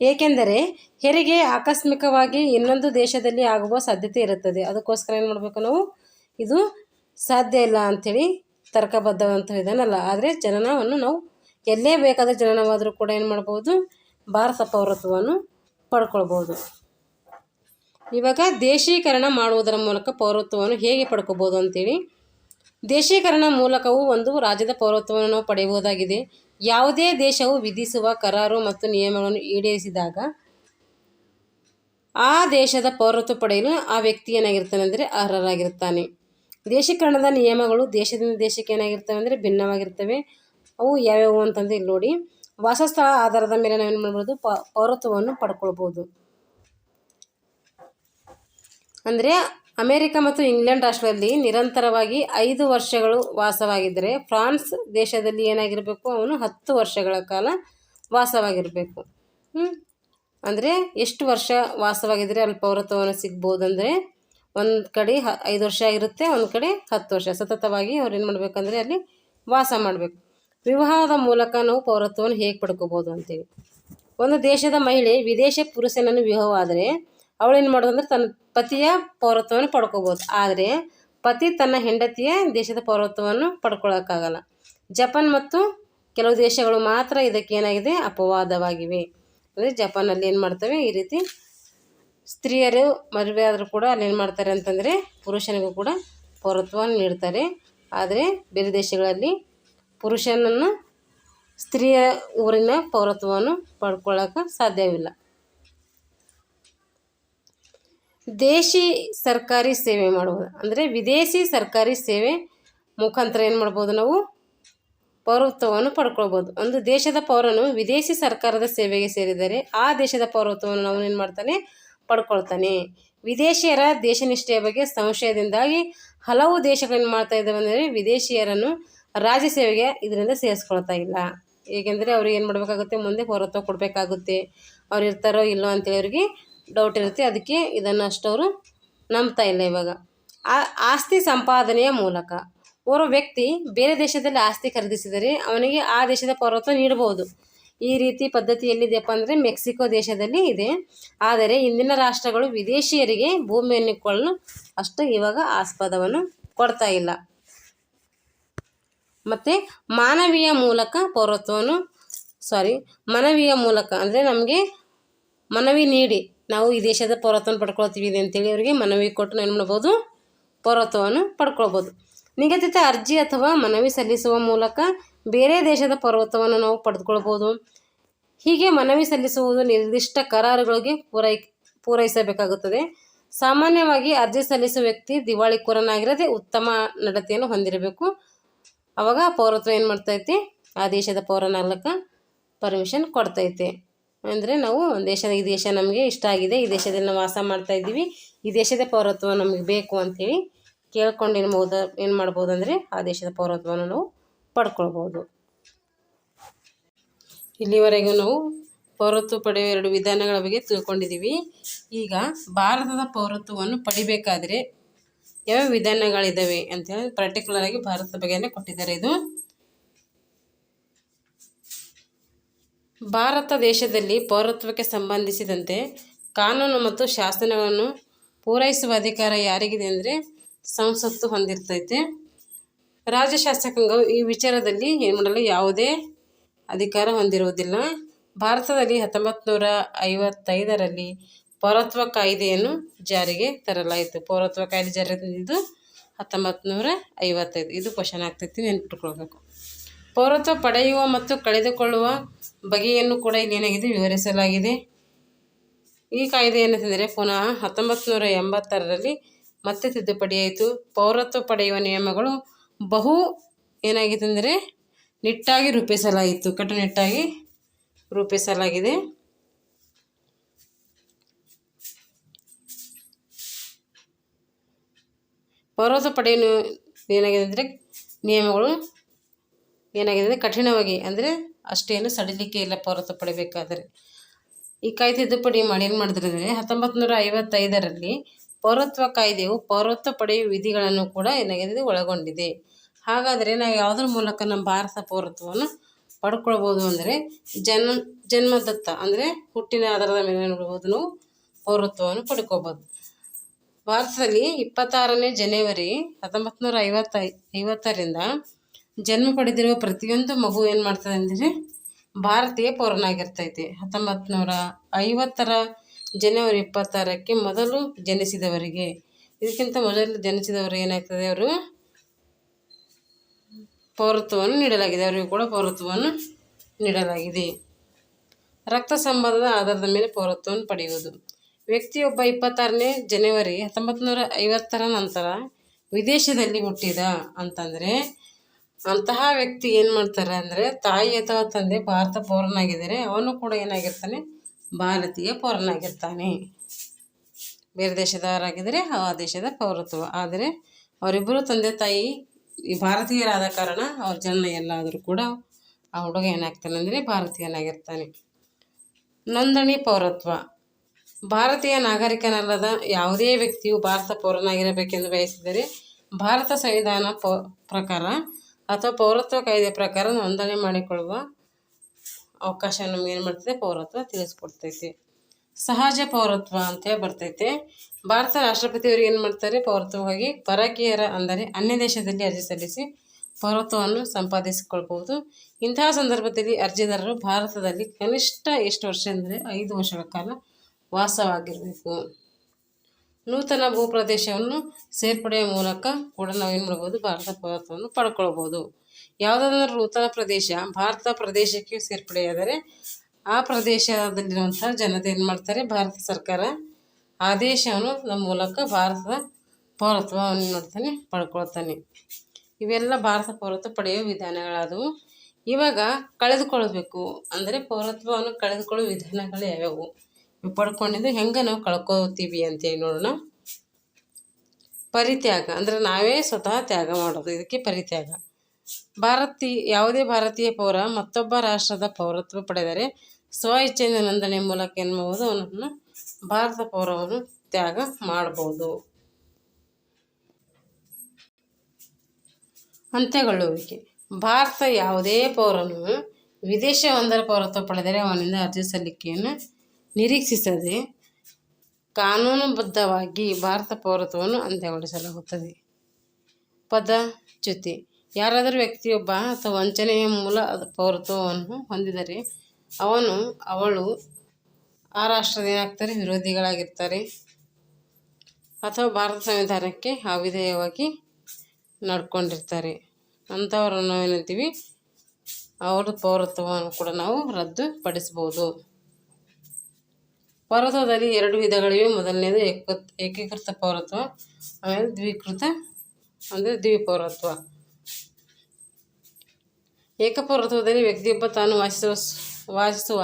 ಏಕೆಂದರೆ ಹೆರಿಗೆ ಆಕಸ್ಮಿಕವಾಗಿ ಇನ್ನೊಂದು ದೇಶದಲ್ಲಿ ಆಗುವ ಸಾಧ್ಯತೆ ಇರುತ್ತದೆ. ಅದಕ್ಕೋಸ್ಕರ ಏನು ಮಾಡಬೇಕು ನಾವು? ಇದು ಸಾಧ್ಯ ಇಲ್ಲ ಅಂಥೇಳಿ ತರ್ಕಬದ್ಧವಂಥ ವಿಧಾನ ಅಲ್ಲ. ಆದರೆ ಜನನವನ್ನು ನಾವು ಎಲ್ಲೇ ಬೇಕಾದ ಜನನವಾದರೂ ಕೂಡ ಏನು ಮಾಡ್ಬೋದು? ಭಾರತ ಪೌರತ್ವವನ್ನು ಪಡ್ಕೊಳ್ಬೋದು. ಇವಾಗ ದೇಶೀಕರಣ ಮಾಡುವುದರ ಮೂಲಕ ಪೌರತ್ವವನ್ನು ಹೇಗೆ ಪಡ್ಕೋಬೋದು ಅಂತೇಳಿ, ದೇಶೀಕರಣ ಮೂಲಕವೂ ಒಂದು ರಾಜ್ಯದ ಪೌರತ್ವವನ್ನು ನಾವು ಪಡೆಯಬಹುದಾಗಿದೆ ಯಾವುದೇ ದೇಶವು ವಿಧಿಸುವ ಕರಾರು ಮತ್ತು ನಿಯಮಗಳನ್ನು ಈಡೇರಿಸಿದಾಗ ಆ ದೇಶದ ಪೌರತ್ವ ಪಡೆಯಲು ಆ ವ್ಯಕ್ತಿ ಏನಾಗಿರ್ತಾನೆ ಅಂದರೆ ಅರ್ಹರಾಗಿರ್ತಾನೆ. ದೇಶೀಕರಣದ ನಿಯಮಗಳು ದೇಶದಿಂದ ದೇಶಕ್ಕೆ ಏನಾಗಿರ್ತವೆ ಅಂದರೆ ಭಿನ್ನವಾಗಿರ್ತವೆ. ಅವು ಯಾವ್ಯಾವು ಅಂತಂದು ಇಲ್ಲಿ ನೋಡಿ ವಾಸಸ್ಥಳ ಆಧಾರದ ಮೇಲೆ ನಾವೇನು ಮಾಡ್ಬೋದು ಪೌರತ್ವವನ್ನು ಪಡ್ಕೊಳ್ಬೋದು. ಅಂದರೆ ಅಮೆರಿಕ ಮತ್ತು ಇಂಗ್ಲೆಂಡ್ ರಾಷ್ಟ್ರದಲ್ಲಿ ನಿರಂತರವಾಗಿ ಐದು ವರ್ಷಗಳು ವಾಸವಾಗಿದ್ದರೆ ಫ್ರಾನ್ಸ್ ದೇಶದಲ್ಲಿ ಏನಾಗಿರಬೇಕು, ಅವನು ಹತ್ತು ವರ್ಷಗಳ ಕಾಲ ವಾಸವಾಗಿರಬೇಕು. ಅಂದರೆ ಎಷ್ಟು ವರ್ಷ ವಾಸವಾಗಿದ್ದರೆ ಅಲ್ಲಿ ಪೌರತ್ವವನ್ನು ಸಿಗ್ಬೋದು ಅಂದರೆ ಒಂದು ಕಡೆ ಹ, ಐದು ವರ್ಷ ಆಗಿರುತ್ತೆ, ಒಂದು ಕಡೆ ಹತ್ತು ವರ್ಷ. ಸತತವಾಗಿ ಅವ್ರು ಏನು ಮಾಡಬೇಕಂದ್ರೆ ಅಲ್ಲಿ ವಾಸ ಮಾಡಬೇಕು. ವಿವಾಹದ ಮೂಲಕ ನಾವು ಪೌರತ್ವವನ್ನು ಹೇಗೆ ಪಡ್ಕೋಬೋದು ಅಂತೇಳಿ. ಒಂದು ದೇಶದ ಮಹಿಳೆ ವಿದೇಶ ಪುರುಷನನ್ನು ವಿವಾಹವಾದರೆ ಅವಳೇನು ಅಂದರೆ ತನ್ನ ಪತಿಯ ಪೌರತ್ವವನ್ನು ಪಡ್ಕೋಬೋದು. ಆದರೆ ಪತಿ ತನ್ನ ಹೆಂಡತಿಯ ದೇಶದ ಪೌರತ್ವವನ್ನು ಪಡ್ಕೊಳ್ಳೋಕ್ಕಾಗಲ್ಲ ಜಪಾನ್ ಮತ್ತು ಕೆಲವು ದೇಶಗಳು ಮಾತ್ರ ಇದಕ್ಕೆ ಏನಾಗಿದೆ? ಅಪವಾದವಾಗಿವೆ. ಅಂದರೆ ಜಪಾನಲ್ಲಿ ಏನು ಮಾಡ್ತವೆ? ಈ ರೀತಿ ಸ್ತ್ರೀಯರು ಮದುವೆ ಆದರೂ ಕೂಡ ಅಲ್ಲಿ ಏನು ಮಾಡ್ತಾರೆ ಅಂತಂದರೆ ಪುರುಷನಿಗೂ ಕೂಡ ಪೌರತ್ವವನ್ನು ನೀಡ್ತಾರೆ. ಆದರೆ ಬೇರೆ ದೇಶಗಳಲ್ಲಿ ಪುರುಷನನ್ನು ಸ್ತ್ರೀಯ ಊರಿನ ಪೌರತ್ವವನ್ನು ಪಡ್ಕೊಳ್ಳೋಕೆ ಸಾಧ್ಯವಿಲ್ಲ. ದೇಶಿ ಸರ್ಕಾರಿ ಸೇವೆ ಮಾಡ್ಬೋದು ಅಂದರೆ ವಿದೇಶಿ ಸರ್ಕಾರಿ ಸೇವೆ ಮುಖಾಂತರ ಏನು ಮಾಡ್ಬೋದು ನಾವು? ಪೌರತ್ವವನ್ನು ಪಡ್ಕೊಳ್ಬೋದು. ಒಂದು ದೇಶದ ಪೌರನು ವಿದೇಶಿ ಸರ್ಕಾರದ ಸೇವೆಗೆ ಸೇರಿದರೆ ಆ ದೇಶದ ಪೌರತ್ವವನ್ನು ನಾವು ಏನು ಮಾಡ್ತಾನೆ? ಪಡ್ಕೊಳ್ತಾನೆ. ವಿದೇಶಿಯರ ದೇಶನಿಷ್ಠೆಯ ಬಗ್ಗೆ ಸಂಶಯದಿಂದಾಗಿ ಹಲವು ದೇಶಗಳೇನು ಮಾಡ್ತಾ ಇದ್ದಾವೆ ಅಂದರೆ ವಿದೇಶಿಯರನ್ನು ರಾಜ್ಯ ಸೇವೆಗೆ ಇದರಿಂದ ಸೇರಿಸ್ಕೊಳ್ತಾ ಇಲ್ಲ. ಏಕೆಂದರೆ ಅವ್ರಿಗೆ ಏನು ಮಾಡಬೇಕಾಗುತ್ತೆ? ಮುಂದೆ ಪೌರತ್ವ ಕೊಡಬೇಕಾಗುತ್ತೆ. ಅವ್ರು ಇರ್ತಾರೋ ಇಲ್ಲೋ ಅಂತೇಳಿ ಅವ್ರಿಗೆ ಡೌಟ್ ಇರುತ್ತೆ. ಅದಕ್ಕೆ ಇದನ್ನು ಅಷ್ಟವರು ನಂಬ್ತಾ ಇಲ್ಲ ಇವಾಗ. ಆಸ್ತಿ ಸಂಪಾದನೆಯ ಮೂಲಕ. ಓರ್ವ ವ್ಯಕ್ತಿ ಬೇರೆ ದೇಶದಲ್ಲಿ ಆಸ್ತಿ ಖರೀದಿಸಿದರೆ ಅವನಿಗೆ ಆ ದೇಶದ ಪೌರತ್ವ ನೀಡಬಹುದು ಈ ರೀತಿ ಪದ್ಧತಿ ಎಲ್ಲಿದೆಯಪ್ಪ ಅಂದರೆ ಮೆಕ್ಸಿಕೋ ದೇಶದಲ್ಲಿ ಇದೆ. ಆದರೆ ಇಂದಿನ ರಾಷ್ಟ್ರಗಳು ವಿದೇಶಿಯರಿಗೆ ಭೂಮಿಯನ್ನು ಕೊಳ್ಳಲು ಅಷ್ಟು ಇವಾಗ ಆಸ್ಪದವನ್ನು ಕೊಡ್ತಾ ಇಲ್ಲ. ಮತ್ತು ಮಾನವೀಯ ಮೂಲಕ ಪೌರತ್ವವನ್ನು ಸಾರಿ ಮನವಿಯ ಮೂಲಕ ಅಂದರೆ ನಮಗೆ ಮನವಿ ನೀಡಿ ನಾವು ಈ ದೇಶದ ಪೌರತ್ವವನ್ನು ಪಡ್ಕೊಳ್ತೀವಿ ಅಂತೇಳಿ ಅವರಿಗೆ ಮನವಿ ಕೊಟ್ಟು ನಾವು ಮಾಡ್ಬೋದು? ಪೌರತ್ವವನ್ನು ಪಡ್ಕೊಳ್ಬೋದು. ನಿಗದಿತ ಅರ್ಜಿ ಅಥವಾ ಮನವಿ ಸಲ್ಲಿಸುವ ಮೂಲಕ ಬೇರೆ ದೇಶದ ಪೌರತ್ವವನ್ನು ನಾವು ಪಡೆದುಕೊಳ್ಬೋದು. ಹೀಗೆ ಮನವಿ ಸಲ್ಲಿಸುವುದು ನಿರ್ದಿಷ್ಟ ಕರಾರುಗಳಿಗೆ ಪೂರೈ, ಪೂರೈಸಬೇಕಾಗುತ್ತದೆ. ಸಾಮಾನ್ಯವಾಗಿ ಅರ್ಜಿ ಸಲ್ಲಿಸುವ ವ್ಯಕ್ತಿ ದಿವಾಳಿಕೋರನಾಗಿರದೆ ಉತ್ತಮ ನಡತೆಯನ್ನು ಹೊಂದಿರಬೇಕು. ಅವಾಗ ಪೌರತ್ವ ಏನು ಮಾಡ್ತೈತಿ? ಆ ದೇಶದ ಪೌರನಾಗ್ಲಿಕ್ಕೆ ಪರ್ಮಿಷನ್ ಕೊಡ್ತೈತೆ. ಅಂದರೆ ನಾವು ದೇಶದ, ಈ ದೇಶ ನಮಗೆ ಇಷ್ಟ ಆಗಿದೆ, ಈ ದೇಶದಲ್ಲಿ ನಾವು ವಾಸ ಮಾಡ್ತಾ ಇದ್ದೀವಿ, ಈ ದೇಶದ ಪೌರತ್ವ ನಮಗೆ ಬೇಕು ಅಂಥೇಳಿ ಕೇಳ್ಕೊಂಡು ಏನು ಏನು ಮಾಡ್ಬೋದು ಅಂದರೆ ಆ ದೇಶದ ಪೌರತ್ವವನ್ನು ನಾವು ಪಡ್ಕೊಳ್ಬೋದು. ಇಲ್ಲಿವರೆಗೂ ನಾವು ಪೌರತ್ವ ಪಡೆಯುವ ಎರಡು ವಿಧಾನಗಳ ಬಗ್ಗೆ ತಿಳ್ಕೊಂಡಿದ್ದೀವಿ. ಈಗ ಭಾರತದ ಪೌರತ್ವವನ್ನು ಪಡಿಬೇಕಾದರೆ ಯಾವ ವಿಧಾನಗಳಿದ್ದಾವೆ ಅಂತೇಳಿ ಪರ್ಟಿಕ್ಯುಲರ್ ಆಗಿ ಭಾರತದ ಬಗ್ಗೆನೇ ಕೊಟ್ಟಿದ್ದಾರೆ ಇದು. ಭಾರತ ದೇಶದಲ್ಲಿ ಪೌರತ್ವಕ್ಕೆ ಸಂಬಂಧಿಸಿದಂತೆ ಕಾನೂನು ಮತ್ತು ಶಾಸನಗಳನ್ನು ಪೂರೈಸುವ ಅಧಿಕಾರ ಯಾರಿಗಿದೆ ಅಂದರೆ ಸಂಸತ್ತು ಹೊಂದಿರ್ತೈತೆ. ರಾಜ್ಯ ಶಾಸಕಾಂಗವು ಈ ವಿಚಾರದಲ್ಲಿ ಏನು ಮಾಡಲು ಯಾವುದೇ ಅಧಿಕಾರ ಹೊಂದಿರುವುದಿಲ್ಲ. ಭಾರತದಲ್ಲಿ ಹತ್ತೊಂಬತ್ತು ನೂರ ಐವತ್ತೈದರಲ್ಲಿ ಪೌರತ್ವ ಕಾಯ್ದೆಯನ್ನು ಜಾರಿಗೆ ತರಲಾಯಿತು. ಪೌರತ್ವ ಕಾಯ್ದೆ ಜಾರಿ ಇದು ಹತ್ತೊಂಬತ್ತು ನೂರ ಐವತ್ತೈದು ಇದು ಕ್ವಶನ್ ಆಗ್ತೈತಿ, ನೆನ್ಪಿಟ್ಕೊಳ್ಬೇಕು. ಪೌರತ್ವ ಪಡೆಯುವ ಮತ್ತು ಕಳೆದುಕೊಳ್ಳುವ ಬಗೆಯನ್ನು ಕೂಡ ಇಲ್ಲಿ ಏನಾಗಿದೆ ವಿವರಿಸಲಾಗಿದೆ. ಈ ಕಾಯ್ದೆ ಏನಂತಂದರೆ, ಪುನಃ ಹತ್ತೊಂಬತ್ತು ನೂರ ಎಂಬತ್ತರಲ್ಲಿ ಮತ್ತೆ ತಿದ್ದುಪಡಿಯಾಯಿತು ಪೌರತ್ವ ಪಡೆಯುವ ನಿಯಮಗಳು ಬಹು ಏನಾಗಿದೆ ಅಂದರೆ ನಿಟ್ಟಾಗಿ ರೂಪಿಸಲಾಯಿತು. ಕಟ್ಟುನಿಟ್ಟಾಗಿ ರೂಪಿಸಲಾಗಿದೆ. ಪೌರತ್ವ ಪಡೆಯುವ ಏನಾಗಿದೆ ಅಂದರೆ ನಿಯಮಗಳು ಏನಾಗಿದೆ ಅಂದರೆ ಕಠಿಣವಾಗಿ ಅಂದರೆ ಅಷ್ಟೇನು ಸಡಿಲಿಕ್ಕೆ ಇಲ್ಲ ಪೌರತ್ವ ಪಡೆಯಬೇಕಾದರೆ ಈ ಕಾಯ್ದೆ ತಿದ್ದುಪಡಿ ಮಾಡಿ ಏನು ಮಾಡಿದ್ರೆ ಹತ್ತೊಂಬತ್ತು ನೂರ ಐವತ್ತೈದರಲ್ಲಿ ಪೌರತ್ವ ಕಾಯ್ದೆಯು ಪೌರತ್ವ ಪಡೆಯುವ ವಿಧಿಗಳನ್ನು ಕೂಡ ಏನಾಗಿದೆ ಒಳಗೊಂಡಿದೆ. ಹಾಗಾದರೆ ನಾವು ಯಾವುದ್ರ ಮೂಲಕ ನಮ್ಮ ಭಾರತ ಪೌರತ್ವವನ್ನು ಪಡ್ಕೊಳ್ಬೋದು ಅಂದರೆ ಜನ್ ಜನ್ಮದತ್ತ ಅಂದರೆ ಹುಟ್ಟಿನ ಆಧಾರದ ಮೇಲೆ ನೋಡ್ಬೋದು ನಾವು ಪೌರತ್ವವನ್ನು ಪಡ್ಕೋಬೋದು ಭಾರತದಲ್ಲಿ ಇಪ್ಪತ್ತಾರನೇ ಜನವರಿ ಹತ್ತೊಂಬತ್ತು ನೂರ ಐವತ್ತೈ, ಐವತ್ತರಿಂದ ಜನ್ಮ ಪಡೆದಿರುವ ಪ್ರತಿಯೊಂದು ಮಗು ಏನು ಮಾಡ್ತದೆ ಅಂದರೆ? ಭಾರತೀಯ ಪೌರನಾಗಿರ್ತೈತೆ. ಹತ್ತೊಂಬತ್ತು ನೂರ ಐವತ್ತರ ಜನವರಿ ಇಪ್ಪತ್ತಾರಕ್ಕೆ ಮೊದಲು ಜನಿಸಿದವರಿಗೆ. ಇದಕ್ಕಿಂತ ಮೊದಲು ಜನಿಸಿದವರು ಏನಾಗ್ತದೆ? ಅವರು ಪೌರತ್ವವನ್ನು ನೀಡಲಾಗಿದೆ. ಅವರಿಗೂ ಕೂಡ ಪೌರತ್ವವನ್ನು ನೀಡಲಾಗಿದೆ. ರಕ್ತ ಸಂಬಂಧದ ಆಧಾರದ ಮೇಲೆ ಪೌರತ್ವವನ್ನು ಪಡೆಯುವುದು. ವ್ಯಕ್ತಿಯೊಬ್ಬ ಇಪ್ಪತ್ತಾರನೇ ಜನವರಿ ಹತ್ತೊಂಬತ್ತು ನೂರ ಐವತ್ತರ ನಂತರ ವಿದೇಶದಲ್ಲಿ ಹುಟ್ಟಿದ ಅಂತಂದರೆ ಅಂತಹ ವ್ಯಕ್ತಿ ಏನು ಮಾಡ್ತಾರೆ ಅಂದರೆ ತಾಯಿ ಅಥವಾ ತಂದೆ ಭಾರತ ಪೌರನಾಗಿದ್ದರೆ ಅವನು ಕೂಡ ಏನಾಗಿರ್ತಾನೆ? ಭಾರತೀಯ ಪೌರನಾಗಿರ್ತಾನೆ. ಬೇರೆ ದೇಶದವರಾಗಿದ್ದರೆ ಆ ದೇಶದ ಪೌರತ್ವ. ಆದರೆ ಅವರಿಬ್ಬರು ತಂದೆ ತಾಯಿ ಈ ಭಾರತೀಯರಾದ ಕಾರಣ ಅವ್ರ ಜನ ಎಲ್ಲಾದರೂ ಕೂಡ ಆ ಹುಡುಗ ಏನಾಗ್ತಾನೆ ಅಂದರೆ ಭಾರತೀಯನಾಗಿರ್ತಾನೆ. ನೋಂದಣಿ ಪೌರತ್ವ. ಭಾರತೀಯ ನಾಗರಿಕನಲ್ಲದ ಯಾವುದೇ ವ್ಯಕ್ತಿಯು ಭಾರತ ಪೌರನಾಗಿರಬೇಕೆಂದು ಬಯಸಿದರೆ ಭಾರತ ಸಂವಿಧಾನ ಪ್ರಕಾರ ಅಥವಾ ಪೌರತ್ವ ಕಾಯ್ದೆ ಪ್ರಕಾರ ನೋಂದಣಿ ಮಾಡಿಕೊಳ್ಳುವ ಅವಕಾಶ ನಮ್ಗೆ ಏನು ಮಾಡ್ತದೆ, ಪೌರತ್ವ ತಿಳಿಸ್ಕೊಡ್ತೈತಿ. ಸಹಜ ಪೌರತ್ವ ಅಂತೇಳಿ ಬರ್ತೈತೆ. ಭಾರತ ರಾಷ್ಟ್ರಪತಿಯವರು ಏನು ಮಾಡ್ತಾರೆ? ಪೌರತ್ವವಾಗಿ ಪರಕೀಯರ ಅಂದರೆ ಅನ್ಯ ದೇಶದಲ್ಲಿ ಅರ್ಜಿ ಸಲ್ಲಿಸಿ ಪೌರತ್ವವನ್ನು ಸಂಪಾದಿಸಿಕೊಳ್ಬಹುದು. ಇಂತಹ ಸಂದರ್ಭದಲ್ಲಿ ಅರ್ಜಿದಾರರು ಭಾರತದಲ್ಲಿ ಕನಿಷ್ಠ ಎಷ್ಟು ವರ್ಷ ಅಂದರೆ ಐದು ವರ್ಷಗಳ ಕಾಲ ವಾಸವಾಗಿರಬೇಕು. ನೂತನ ಭೂಪ್ರದೇಶವನ್ನು ಸೇರ್ಪಡೆಯ ಮೂಲಕ ಕೂಡ ನಾವು ಏನು ಮಾಡ್ಬೋದು, ಭಾರತ ಪೌರತ್ವವನ್ನು ಪಡ್ಕೊಳ್ಬೋದು. ಯಾವುದಾದ್ರೂ ನೂತನ ಪ್ರದೇಶ, ಭಾರತ ಪ್ರದೇಶಕ್ಕೆ ಸೇರ್ಪಡೆಯಾದರೆ ಆ ಪ್ರದೇಶದಲ್ಲಿರುವಂಥ ಜನತೆ ಏನು ಮಾಡ್ತಾರೆ, ಭಾರತ ಸರ್ಕಾರ ಆದೇಶವನ್ನು ನಮ್ಮ ಮೂಲಕ ಭಾರತದ ಪೌರತ್ವವನ್ನು ನೋಡ್ತಾನೆ, ಪಡ್ಕೊಳ್ತಾನೆ. ಇವೆಲ್ಲ ಭಾರತ ಪೌರತ್ವ ಪಡೆಯುವ ವಿಧಾನಗಳಾದವು. ಇವಾಗ ಕಳೆದುಕೊಳ್ಬೇಕು ಅಂದರೆ ಪೌರತ್ವವನ್ನು ಕಳೆದುಕೊಳ್ಳುವ ವಿಧಾನಗಳು ಯಾವ್ಯಾವು? ಪಡ್ಕೊಂಡಿದ್ದು. ಹೆಂಗೆ ನಾವು ಕಳ್ಕೊತೀವಿ ಅಂತೇಳಿ ನೋಡೋಣ. ಪರಿತ್ಯಾಗ, ಅಂದರೆ ನಾವೇ ಸ್ವತಃ ತ್ಯಾಗ ಮಾಡೋದು. ಇದಕ್ಕೆ ಪರಿತ್ಯಾಗ. ಭಾರತೀಯ ಯಾವುದೇ ಭಾರತೀಯ ಪೌರ ಮತ್ತೊಬ್ಬ ರಾಷ್ಟ್ರದ ಪೌರತ್ವ ಪಡೆದರೆ ಸ್ವ ಇಚ್ಛೆಯಿಂದ ನೋಂದಣಿ ಮೂಲಕ ಎನ್ನುವುದು ಅವನನ್ನು ಭಾರತ ಪೌರವನ್ನು ತ್ಯಾಗ ಮಾಡ್ಬೋದು. ಅಂತ್ಯಗೊಳ್ಳುವಿಕೆ. ಭಾರತ ಯಾವುದೇ ಪೌರನು ವಿದೇಶ ಒಂದರ ಪೌರತ್ವ ಪಡೆದರೆ ಅವನಿಂದ ಅರ್ಜಿ ಸಲ್ಲಿಕೆಯನ್ನು ನಿರೀಕ್ಷಿಸದೆ ಕಾನೂನುಬದ್ಧವಾಗಿ ಭಾರತ ಪೌರತ್ವವನ್ನು ಅಂತ್ಯಗೊಳಿಸಲಾಗುತ್ತದೆ. ಪದ, ಚ್ಯುತಿ. ಯಾರಾದರೂ ವ್ಯಕ್ತಿಯೊಬ್ಬ ಅಥವಾ ವಂಚನೆಯ ಮೂಲ ಪೌರತ್ವವನ್ನು ಹೊಂದಿದರೆ ಅವನು, ಅವಳು ಆ ರಾಷ್ಟ್ರದ ಏನಾಗ್ತಾರೆ ವಿರೋಧಿಗಳಾಗಿರ್ತಾರೆ ಅಥವಾ ಭಾರತ ಸಂವಿಧಾನಕ್ಕೆ ಅವಿಧೇಯವಾಗಿ ನಡ್ಕೊಂಡಿರ್ತಾರೆ. ಅಂಥವ್ರನ್ನು ಏನಂತೀವಿ? ಅವ್ರ ಪೌರತ್ವವನ್ನು ಕೂಡ ನಾವು ರದ್ದುಪಡಿಸ್ಬೋದು. ಪೌರತ್ವದಲ್ಲಿ ಎರಡು ವಿಧಗಳಿವೆ. ಮೊದಲನೇದು ಏಕ ಏಕೀಕೃತ ಪೌರತ್ವ, ಆಮೇಲೆ ದ್ವಿಕೃತ, ಅಂದರೆ ದ್ವಿಪೌರತ್ವ. ಏಕಪೌರತ್ವದಲ್ಲಿ ವ್ಯಕ್ತಿಯೊಬ್ಬ ತಾನು ವಾಸಿಸುವ ವಾಸಿಸುವ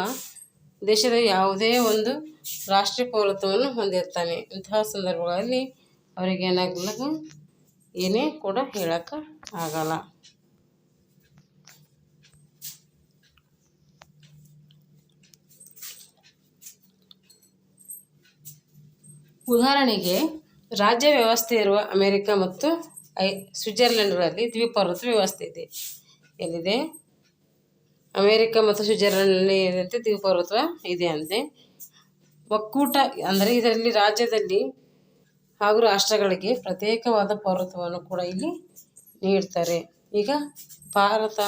ದೇಶದ ಯಾವುದೇ ಒಂದು ರಾಷ್ಟ್ರೀಯ ಪೌರತ್ವವನ್ನು ಹೊಂದಿರ್ತಾನೆ. ಇಂತಹ ಸಂದರ್ಭಗಳಲ್ಲಿ ಅವರಿಗೆ ಏನಾಗಲಿಕ್ಕೆ ಏನೇ ಕೂಡ ಹೇಳಕ್ಕೆ ಆಗಲ್ಲ ಉದಾಹರಣೆಗೆ ರಾಜ್ಯ ವ್ಯವಸ್ಥೆ ಇರುವ ಅಮೆರಿಕ ಮತ್ತು ಐ ಸ್ವಿಟ್ಜರ್ಲೆಂಡ್ಗಳಲ್ಲಿ ದ್ವಿಪರ್ವತ ವ್ಯವಸ್ಥೆ ಇದೆ. ಎಲ್ಲಿದೆ? ಅಮೇರಿಕ ಮತ್ತು ಸ್ವಿಟ್ಜರ್ಲೆಂಡ್ನಲ್ಲಿ ಏನಂತೆ ದ್ವಿಪೌರತ್ವ ಇದೆ ಅಂತೆ. ಒಕ್ಕೂಟ ಅಂದರೆ ಇದರಲ್ಲಿ ರಾಜ್ಯದಲ್ಲಿ ಹಾಗೂ ರಾಷ್ಟ್ರಗಳಿಗೆ ಪ್ರತ್ಯೇಕವಾದ ಪೌರತ್ವವನ್ನು ಕೂಡ ಇಲ್ಲಿ ನೀಡ್ತಾರೆ. ಈಗ ಭಾರತ,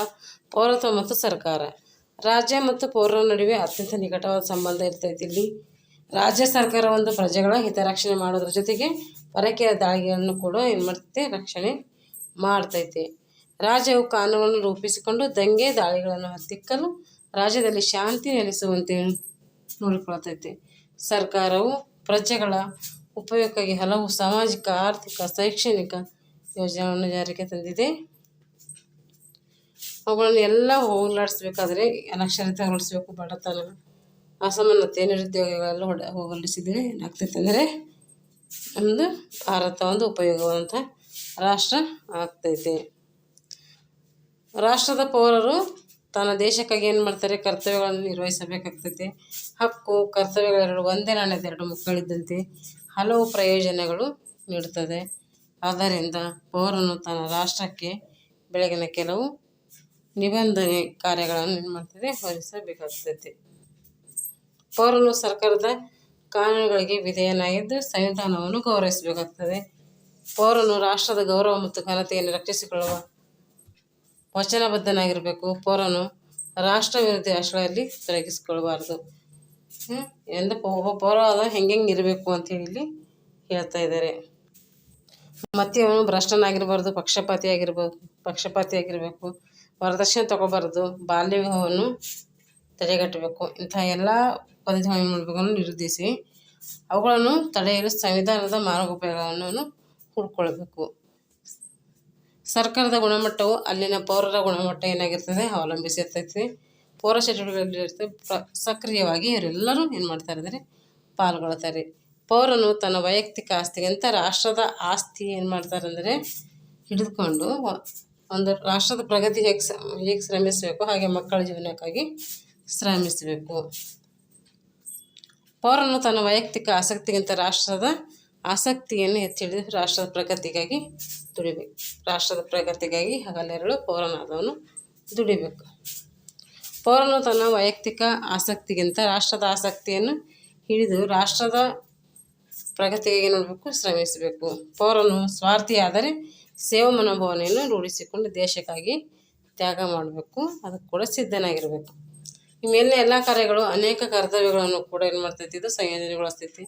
ಪೌರತ್ವ ಮತ್ತು ಸರ್ಕಾರ. ರಾಜ್ಯ ಮತ್ತು ಪೌರರ ನಡುವೆ ಅತ್ಯಂತ ನಿಕಟವಾದ ಸಂಬಂಧ ಇರ್ತೈತಿ ಇಲ್ಲಿ. ರಾಜ್ಯ ಸರ್ಕಾರ ಒಂದು ಪ್ರಜೆಗಳ ಹಿತರಕ್ಷಣೆ ಮಾಡೋದ್ರ ಜೊತೆಗೆ ಪರಕೀಯ ದಾಳಿಗಳನ್ನು ಕೂಡ ಏನು ರಕ್ಷಣೆ ಮಾಡ್ತೈತೆ. ರಾಜ್ಯವು ಕಾನೂನನ್ನು ರೂಪಿಸಿಕೊಂಡು ದಂಗೆ ದಾಳಿಗಳನ್ನು ಹತ್ತಿಕ್ಕಲು ರಾಜ್ಯದಲ್ಲಿ ಶಾಂತಿ ನೆಲೆಸುವಂತೆ ನೋಡಿಕೊಳ್ತೈತೆ. ಸರ್ಕಾರವು ಪ್ರಜೆಗಳ ಉಪಯೋಗಕ್ಕಾಗಿ ಹಲವು ಸಾಮಾಜಿಕ, ಆರ್ಥಿಕ, ಶೈಕ್ಷಣಿಕ ಯೋಜನೆಗಳನ್ನು ಜಾರಿಗೆ ತಂದಿದೆ. ಅವುಗಳನ್ನು ಎಲ್ಲ ಹೋಗಲಾಡಿಸ್ಬೇಕಾದ್ರೆ ಅನಕ್ಷರತೆಗೊಳಿಸ್ಬೇಕು ಬಡತನ ಅಸಮಾನತೆ ನಿರುದ್ಯೋಗಗಳೆಲ್ಲ ಹೊಡೆ ಹೋಗಲಿಸಿದರೆ ಏನಾಗ್ತೈತೆ ಅಂದರೆ ನಮ್ಮದು ಭಾರತ ಒಂದು ಉಪಯೋಗವಾದಂಥ ರಾಷ್ಟ್ರ ಆಗ್ತೈತೆ. ರಾಷ್ಟ್ರದ ಪೌರರು ತನ್ನ ದೇಶಕ್ಕಾಗಿ ಏನು ಮಾಡ್ತಾರೆ? ಕರ್ತವ್ಯಗಳನ್ನು ನಿರ್ವಹಿಸಬೇಕಾಗ್ತೈತೆ. ಹಕ್ಕು ಕರ್ತವ್ಯಗಳೆರಡು ಒಂದೇ ನಾಣ್ಯದ ಎರಡು ಮಕ್ಕಳಿದ್ದಂತೆ ಹಲವು ಪ್ರಯೋಜನಗಳು ನೀಡುತ್ತದೆ. ಆದ್ದರಿಂದ ಪೌರನು ತನ್ನ ರಾಷ್ಟ್ರಕ್ಕೆ ಬೆಳಗಿನ ಕೆಲವು ನಿಬಂಧನೆ ಕಾರ್ಯಗಳನ್ನು ಏನು ಮಾಡ್ತದೆ? ಹೊರಿಸಬೇಕಾಗ್ತೈತೆ. ಪೌರನು ಸರ್ಕಾರದ ಕಾನೂನುಗಳಿಗೆ ವಿಧೇಯನಾಗಿದ್ದು ಸಂವಿಧಾನವನ್ನು ಗೌರವಿಸಬೇಕಾಗ್ತದೆ. ಪೌರನು ರಾಷ್ಟ್ರದ ಗೌರವ ಮತ್ತು ಘನತೆಯನ್ನು ರಕ್ಷಿಸಿಕೊಳ್ಳುವ ವಚನಬದ್ಧನಾಗಿರಬೇಕು. ಪೌರನು ರಾಷ್ಟ್ರ ವಿರುದ್ಧ ರಾಷ್ಟ್ರಗಳಲ್ಲಿ ತೊಡಗಿಸಿಕೊಳ್ಬಾರ್ದು ಎಂದು ಒಬ್ಬ ಪೌರ ಹೆಂಗೆ ಇರಬೇಕು ಅಂತೇಳಿ ಇಲ್ಲಿ ಹೇಳ್ತಾ ಇದ್ದಾರೆ. ಮತ್ತೆ ಅವನು ಭ್ರಷ್ಟನಾಗಿರ್ಬಾರ್ದು ಪಕ್ಷಪಾತಿ ಆಗಿರ್ಬೋದು ಪಕ್ಷಪಾತಿ ಆಗಿರಬೇಕು ವರದಕ್ಷಿಣೆ ತಗೋಬಾರ್ದು ಬಾಲ್ಯ ವಿವಾಹವನ್ನು ತಡೆಗಟ್ಟಬೇಕು. ಇಂಥ ಎಲ್ಲ ಪದ್ಧತಿಗಳನ್ನು ಮಾಡಬೇಕು ನಿರ್ಧರಿಸಿ, ಅವುಗಳನ್ನು ತಡೆಯಲು ಸಂವಿಧಾನದ ಮಾರ್ಗೋಪಾಯಗಳನ್ನು ಹುಡ್ಕೊಳ್ಬೇಕು. ಸರ್ಕಾರದ ಗುಣಮಟ್ಟವು ಅಲ್ಲಿನ ಪೌರರ ಗುಣಮಟ್ಟ ಏನಾಗಿರ್ತದೆ ಅವಲಂಬಿಸಿರ್ತೈತಿ ಪೌರ ಚಟುವಟಿಕೆಗಳಲ್ಲಿ ಪ್ರ, ಸಕ್ರಿಯವಾಗಿ ಇವರೆಲ್ಲರೂ ಏನು ಮಾಡ್ತಾರೆ ಅಂದರೆ ಪಾಲ್ಗೊಳ್ತಾರೆ. ಪೌರನು ತನ್ನ ವೈಯಕ್ತಿಕ ಆಸ್ತಿಗಿಂತ ರಾಷ್ಟ್ರದ ಆಸ್ತಿ ಏನು ಮಾಡ್ತಾರೆ ಅಂದರೆ, ಹಿಡಿದುಕೊಂಡು ಒಂದು ರಾಷ್ಟ್ರದ ಪ್ರಗತಿ ಹೇಗೆ ಹೇಗೆ ಶ್ರಮಿಸಬೇಕು, ಹಾಗೆ ಮಕ್ಕಳ ಜೀವನಕ್ಕಾಗಿ ಶ್ರಮಿಸಬೇಕು. ಪೌರನು ತನ್ನ ವೈಯಕ್ತಿಕ ಆಸಕ್ತಿಗಿಂತ ರಾಷ್ಟ್ರದ ಆಸಕ್ತಿಯನ್ನು ಹೆಚ್ಚಿಡಿದು ರಾಷ್ಟ್ರದ ಪ್ರಗತಿಗಾಗಿ ದುಡಿಬೇಕು ರಾಷ್ಟ್ರದ ಪ್ರಗತಿಗಾಗಿ ಹಗಲೆರಳು ಪೌರನಾದವನು ದುಡಿಬೇಕು. ಪೌರನು ತನ್ನ ವೈಯಕ್ತಿಕ ಆಸಕ್ತಿಗಿಂತ ರಾಷ್ಟ್ರದ ಆಸಕ್ತಿಯನ್ನು ಹಿಡಿದು ರಾಷ್ಟ್ರದ ಪ್ರಗತಿಗಾಗಿ ನೋಡಬೇಕು, ಶ್ರಮಿಸಬೇಕು. ಪೌರನು ಸ್ವಾರ್ಥಿಯಾದರೆ ಸೇವಾ ಮನೋಭಾವನೆಯನ್ನು ರೂಢಿಸಿಕೊಂಡು ದೇಶಕ್ಕಾಗಿ ತ್ಯಾಗ ಮಾಡಬೇಕು. ಅದಕ್ಕೆ ಕೂಡ ಸಿದ್ಧನಾಗಿರಬೇಕು. ಈ ಮೇಲಿನ ಎಲ್ಲ ಕಾರ್ಯಗಳು ಅನೇಕ ಕರ್ತವ್ಯಗಳನ್ನು ಕೂಡ ಏನು ಮಾಡ್ತೈತಿ? ಇದು ಸಂಯೋಜನೆಗೊಳಿಸ್ತೈತಿ.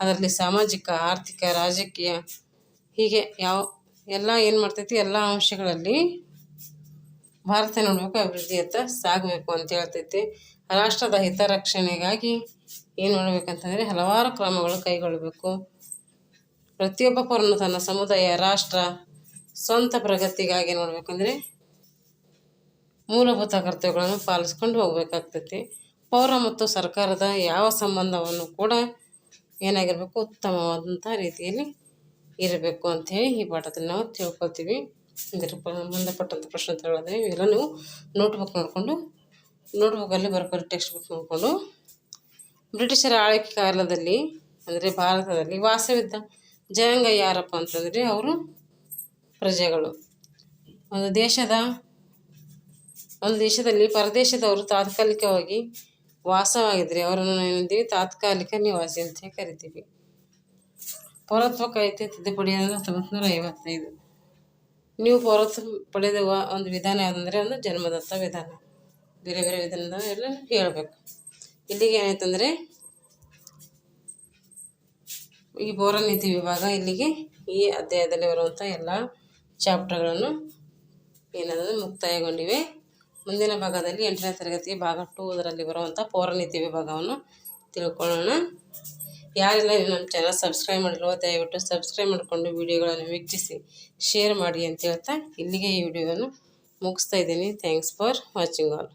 ಅದರಲ್ಲಿ ಸಾಮಾಜಿಕ, ಆರ್ಥಿಕ, ರಾಜಕೀಯ, ಹೀಗೆ ಯಾವ ಎಲ್ಲ ಏನು ಮಾಡ್ತೈತಿ? ಎಲ್ಲ ಅಂಶಗಳಲ್ಲಿ ಭಾರತ ನೋಡಬೇಕು ಅಭಿವೃದ್ಧಿಯತ್ತ ಸಾಗಬೇಕು ಅಂತ ಹೇಳ್ತೈತಿ. ರಾಷ್ಟ್ರದ ಹಿತರಕ್ಷಣೆಗಾಗಿ ಏನು ಮಾಡಬೇಕಂತಂದರೆ ಹಲವಾರು ಕ್ರಮಗಳು ಕೈಗೊಳ್ಳಬೇಕು. ಪ್ರತಿಯೊಬ್ಬ ಪೌರನು ತನ್ನ ಸಮುದಾಯ, ರಾಷ್ಟ್ರ ಸ್ವಂತ ಪ್ರಗತಿಗಾಗಿ ನೋಡಬೇಕಂದ್ರೆ ಮೂಲಭೂತ ಕರ್ತವ್ಯಗಳನ್ನು ಪಾಲಿಸ್ಕೊಂಡು ಹೋಗಬೇಕಾಗ್ತೈತಿ. ಪೌರ ಮತ್ತು ಸರ್ಕಾರದ ಯಾವ ಸಂಬಂಧವನ್ನು ಕೂಡ ಏನಾಗಿರಬೇಕು ಉತ್ತಮವಾದಂಥ ರೀತಿಯಲ್ಲಿ ಇರಬೇಕು ಅಂಥೇಳಿ ಈ ಪಾಠದಲ್ಲಿ ನಾವು ತಿಳ್ಕೊಳ್ತೀವಿ. ಇದರ ಸಂಬಂಧಪಟ್ಟಂಥ ಪ್ರಶ್ನೆ ತಗೊಳ್ಳೋದ್ರೆ ಇವೆಲ್ಲ ನೀವು ನೋಟ್ಬುಕ್ ನೋಡಿಕೊಂಡು ನೋಟ್ಬುಕ್ಕಲ್ಲಿ ಬರ್ಕೊಂಡು ಟೆಕ್ಸ್ಟ್ ಬುಕ್ ನೋಡಿಕೊಂಡು, ಬ್ರಿಟಿಷರ ಆಳ್ವಿಕೆ ಕಾಲದಲ್ಲಿ, ಅಂದರೆ ಭಾರತದಲ್ಲಿ ವಾಸವಿದ್ದ ಜನಾಂಗ ಯಾರಪ್ಪ ಅಂತಂದರೆ, ಅವರು ಪ್ರಜೆಗಳು. ಒಂದು ದೇಶದ ಒಂದು ದೇಶದಲ್ಲಿ ಪರದೇಶದವರು ತಾತ್ಕಾಲಿಕವಾಗಿ ವಾಸವಾಗಿದ್ದರೆ ಅವರನ್ನು ಏನಂತೀವಿ ತಾತ್ಕಾಲಿಕ ನಿವಾಸಿ ಅಂತ ಕರಿತೀವಿ. ಪೌರತ್ವ ಕಾಯ್ದೆ ತಿದ್ದುಪಡಿ ಅಂದರೆ ಹತ್ತೊಂಬತ್ತು ನೂರ ಐವತ್ತೈದು. ನೀವು ಪೌರತ್ವ ಪಡೆದ ಒಂದು ವಿಧಾನ ಯಾವುದಂದ್ರೆ ಒಂದು ಜನ್ಮದತ್ತ ವಿಧಾನ. ಬೇರೆ ಬೇರೆ ವಿಧಾನದ ಎಲ್ಲ ಹೇಳಬೇಕು. ಇಲ್ಲಿಗೆ ಏನಾಯ್ತಂದರೆ ಈ ಪೌರ ನೀತಿ ವಿಭಾಗ ಇಲ್ಲಿಗೆ ಈ ಅಧ್ಯಾಯದಲ್ಲಿ ಬರುವಂಥ ಎಲ್ಲ ಚಾಪ್ಟರ್ಗಳನ್ನು ಏನಾದರೂ ಮುಕ್ತಾಯಗೊಂಡಿವೆ. ಮುಂದಿನ ಭಾಗದಲ್ಲಿ ಎಂಟನೇ ತರಗತಿ ಭಾಗ ಟೂ ಅದರಲ್ಲಿ ಬರುವಂಥ ಪೌರನೀತಿ ವಿಭಾಗವನ್ನು ತಿಳ್ಕೊಳ್ಳೋಣ. ಯಾರೆಲ್ಲ ನಮ್ಮ ಚಾನಲ್ ಸಬ್ಸ್ಕ್ರೈಬ್ ಮಾಡಿಲ್ವೋ, ದಯವಿಟ್ಟು ಸಬ್ಸ್ಕ್ರೈಬ್ ಮಾಡಿಕೊಂಡು ವಿಡಿಯೋಗಳನ್ನು ವೀಕ್ಷಿಸಿ ಶೇರ್ ಮಾಡಿ ಅಂತ ಹೇಳ್ತಾ ಇಲ್ಲಿಗೆ ಈ ವಿಡಿಯೋವನ್ನು ಮುಗಿಸ್ತಾ ಇದ್ದೀನಿ. Thanks for watching all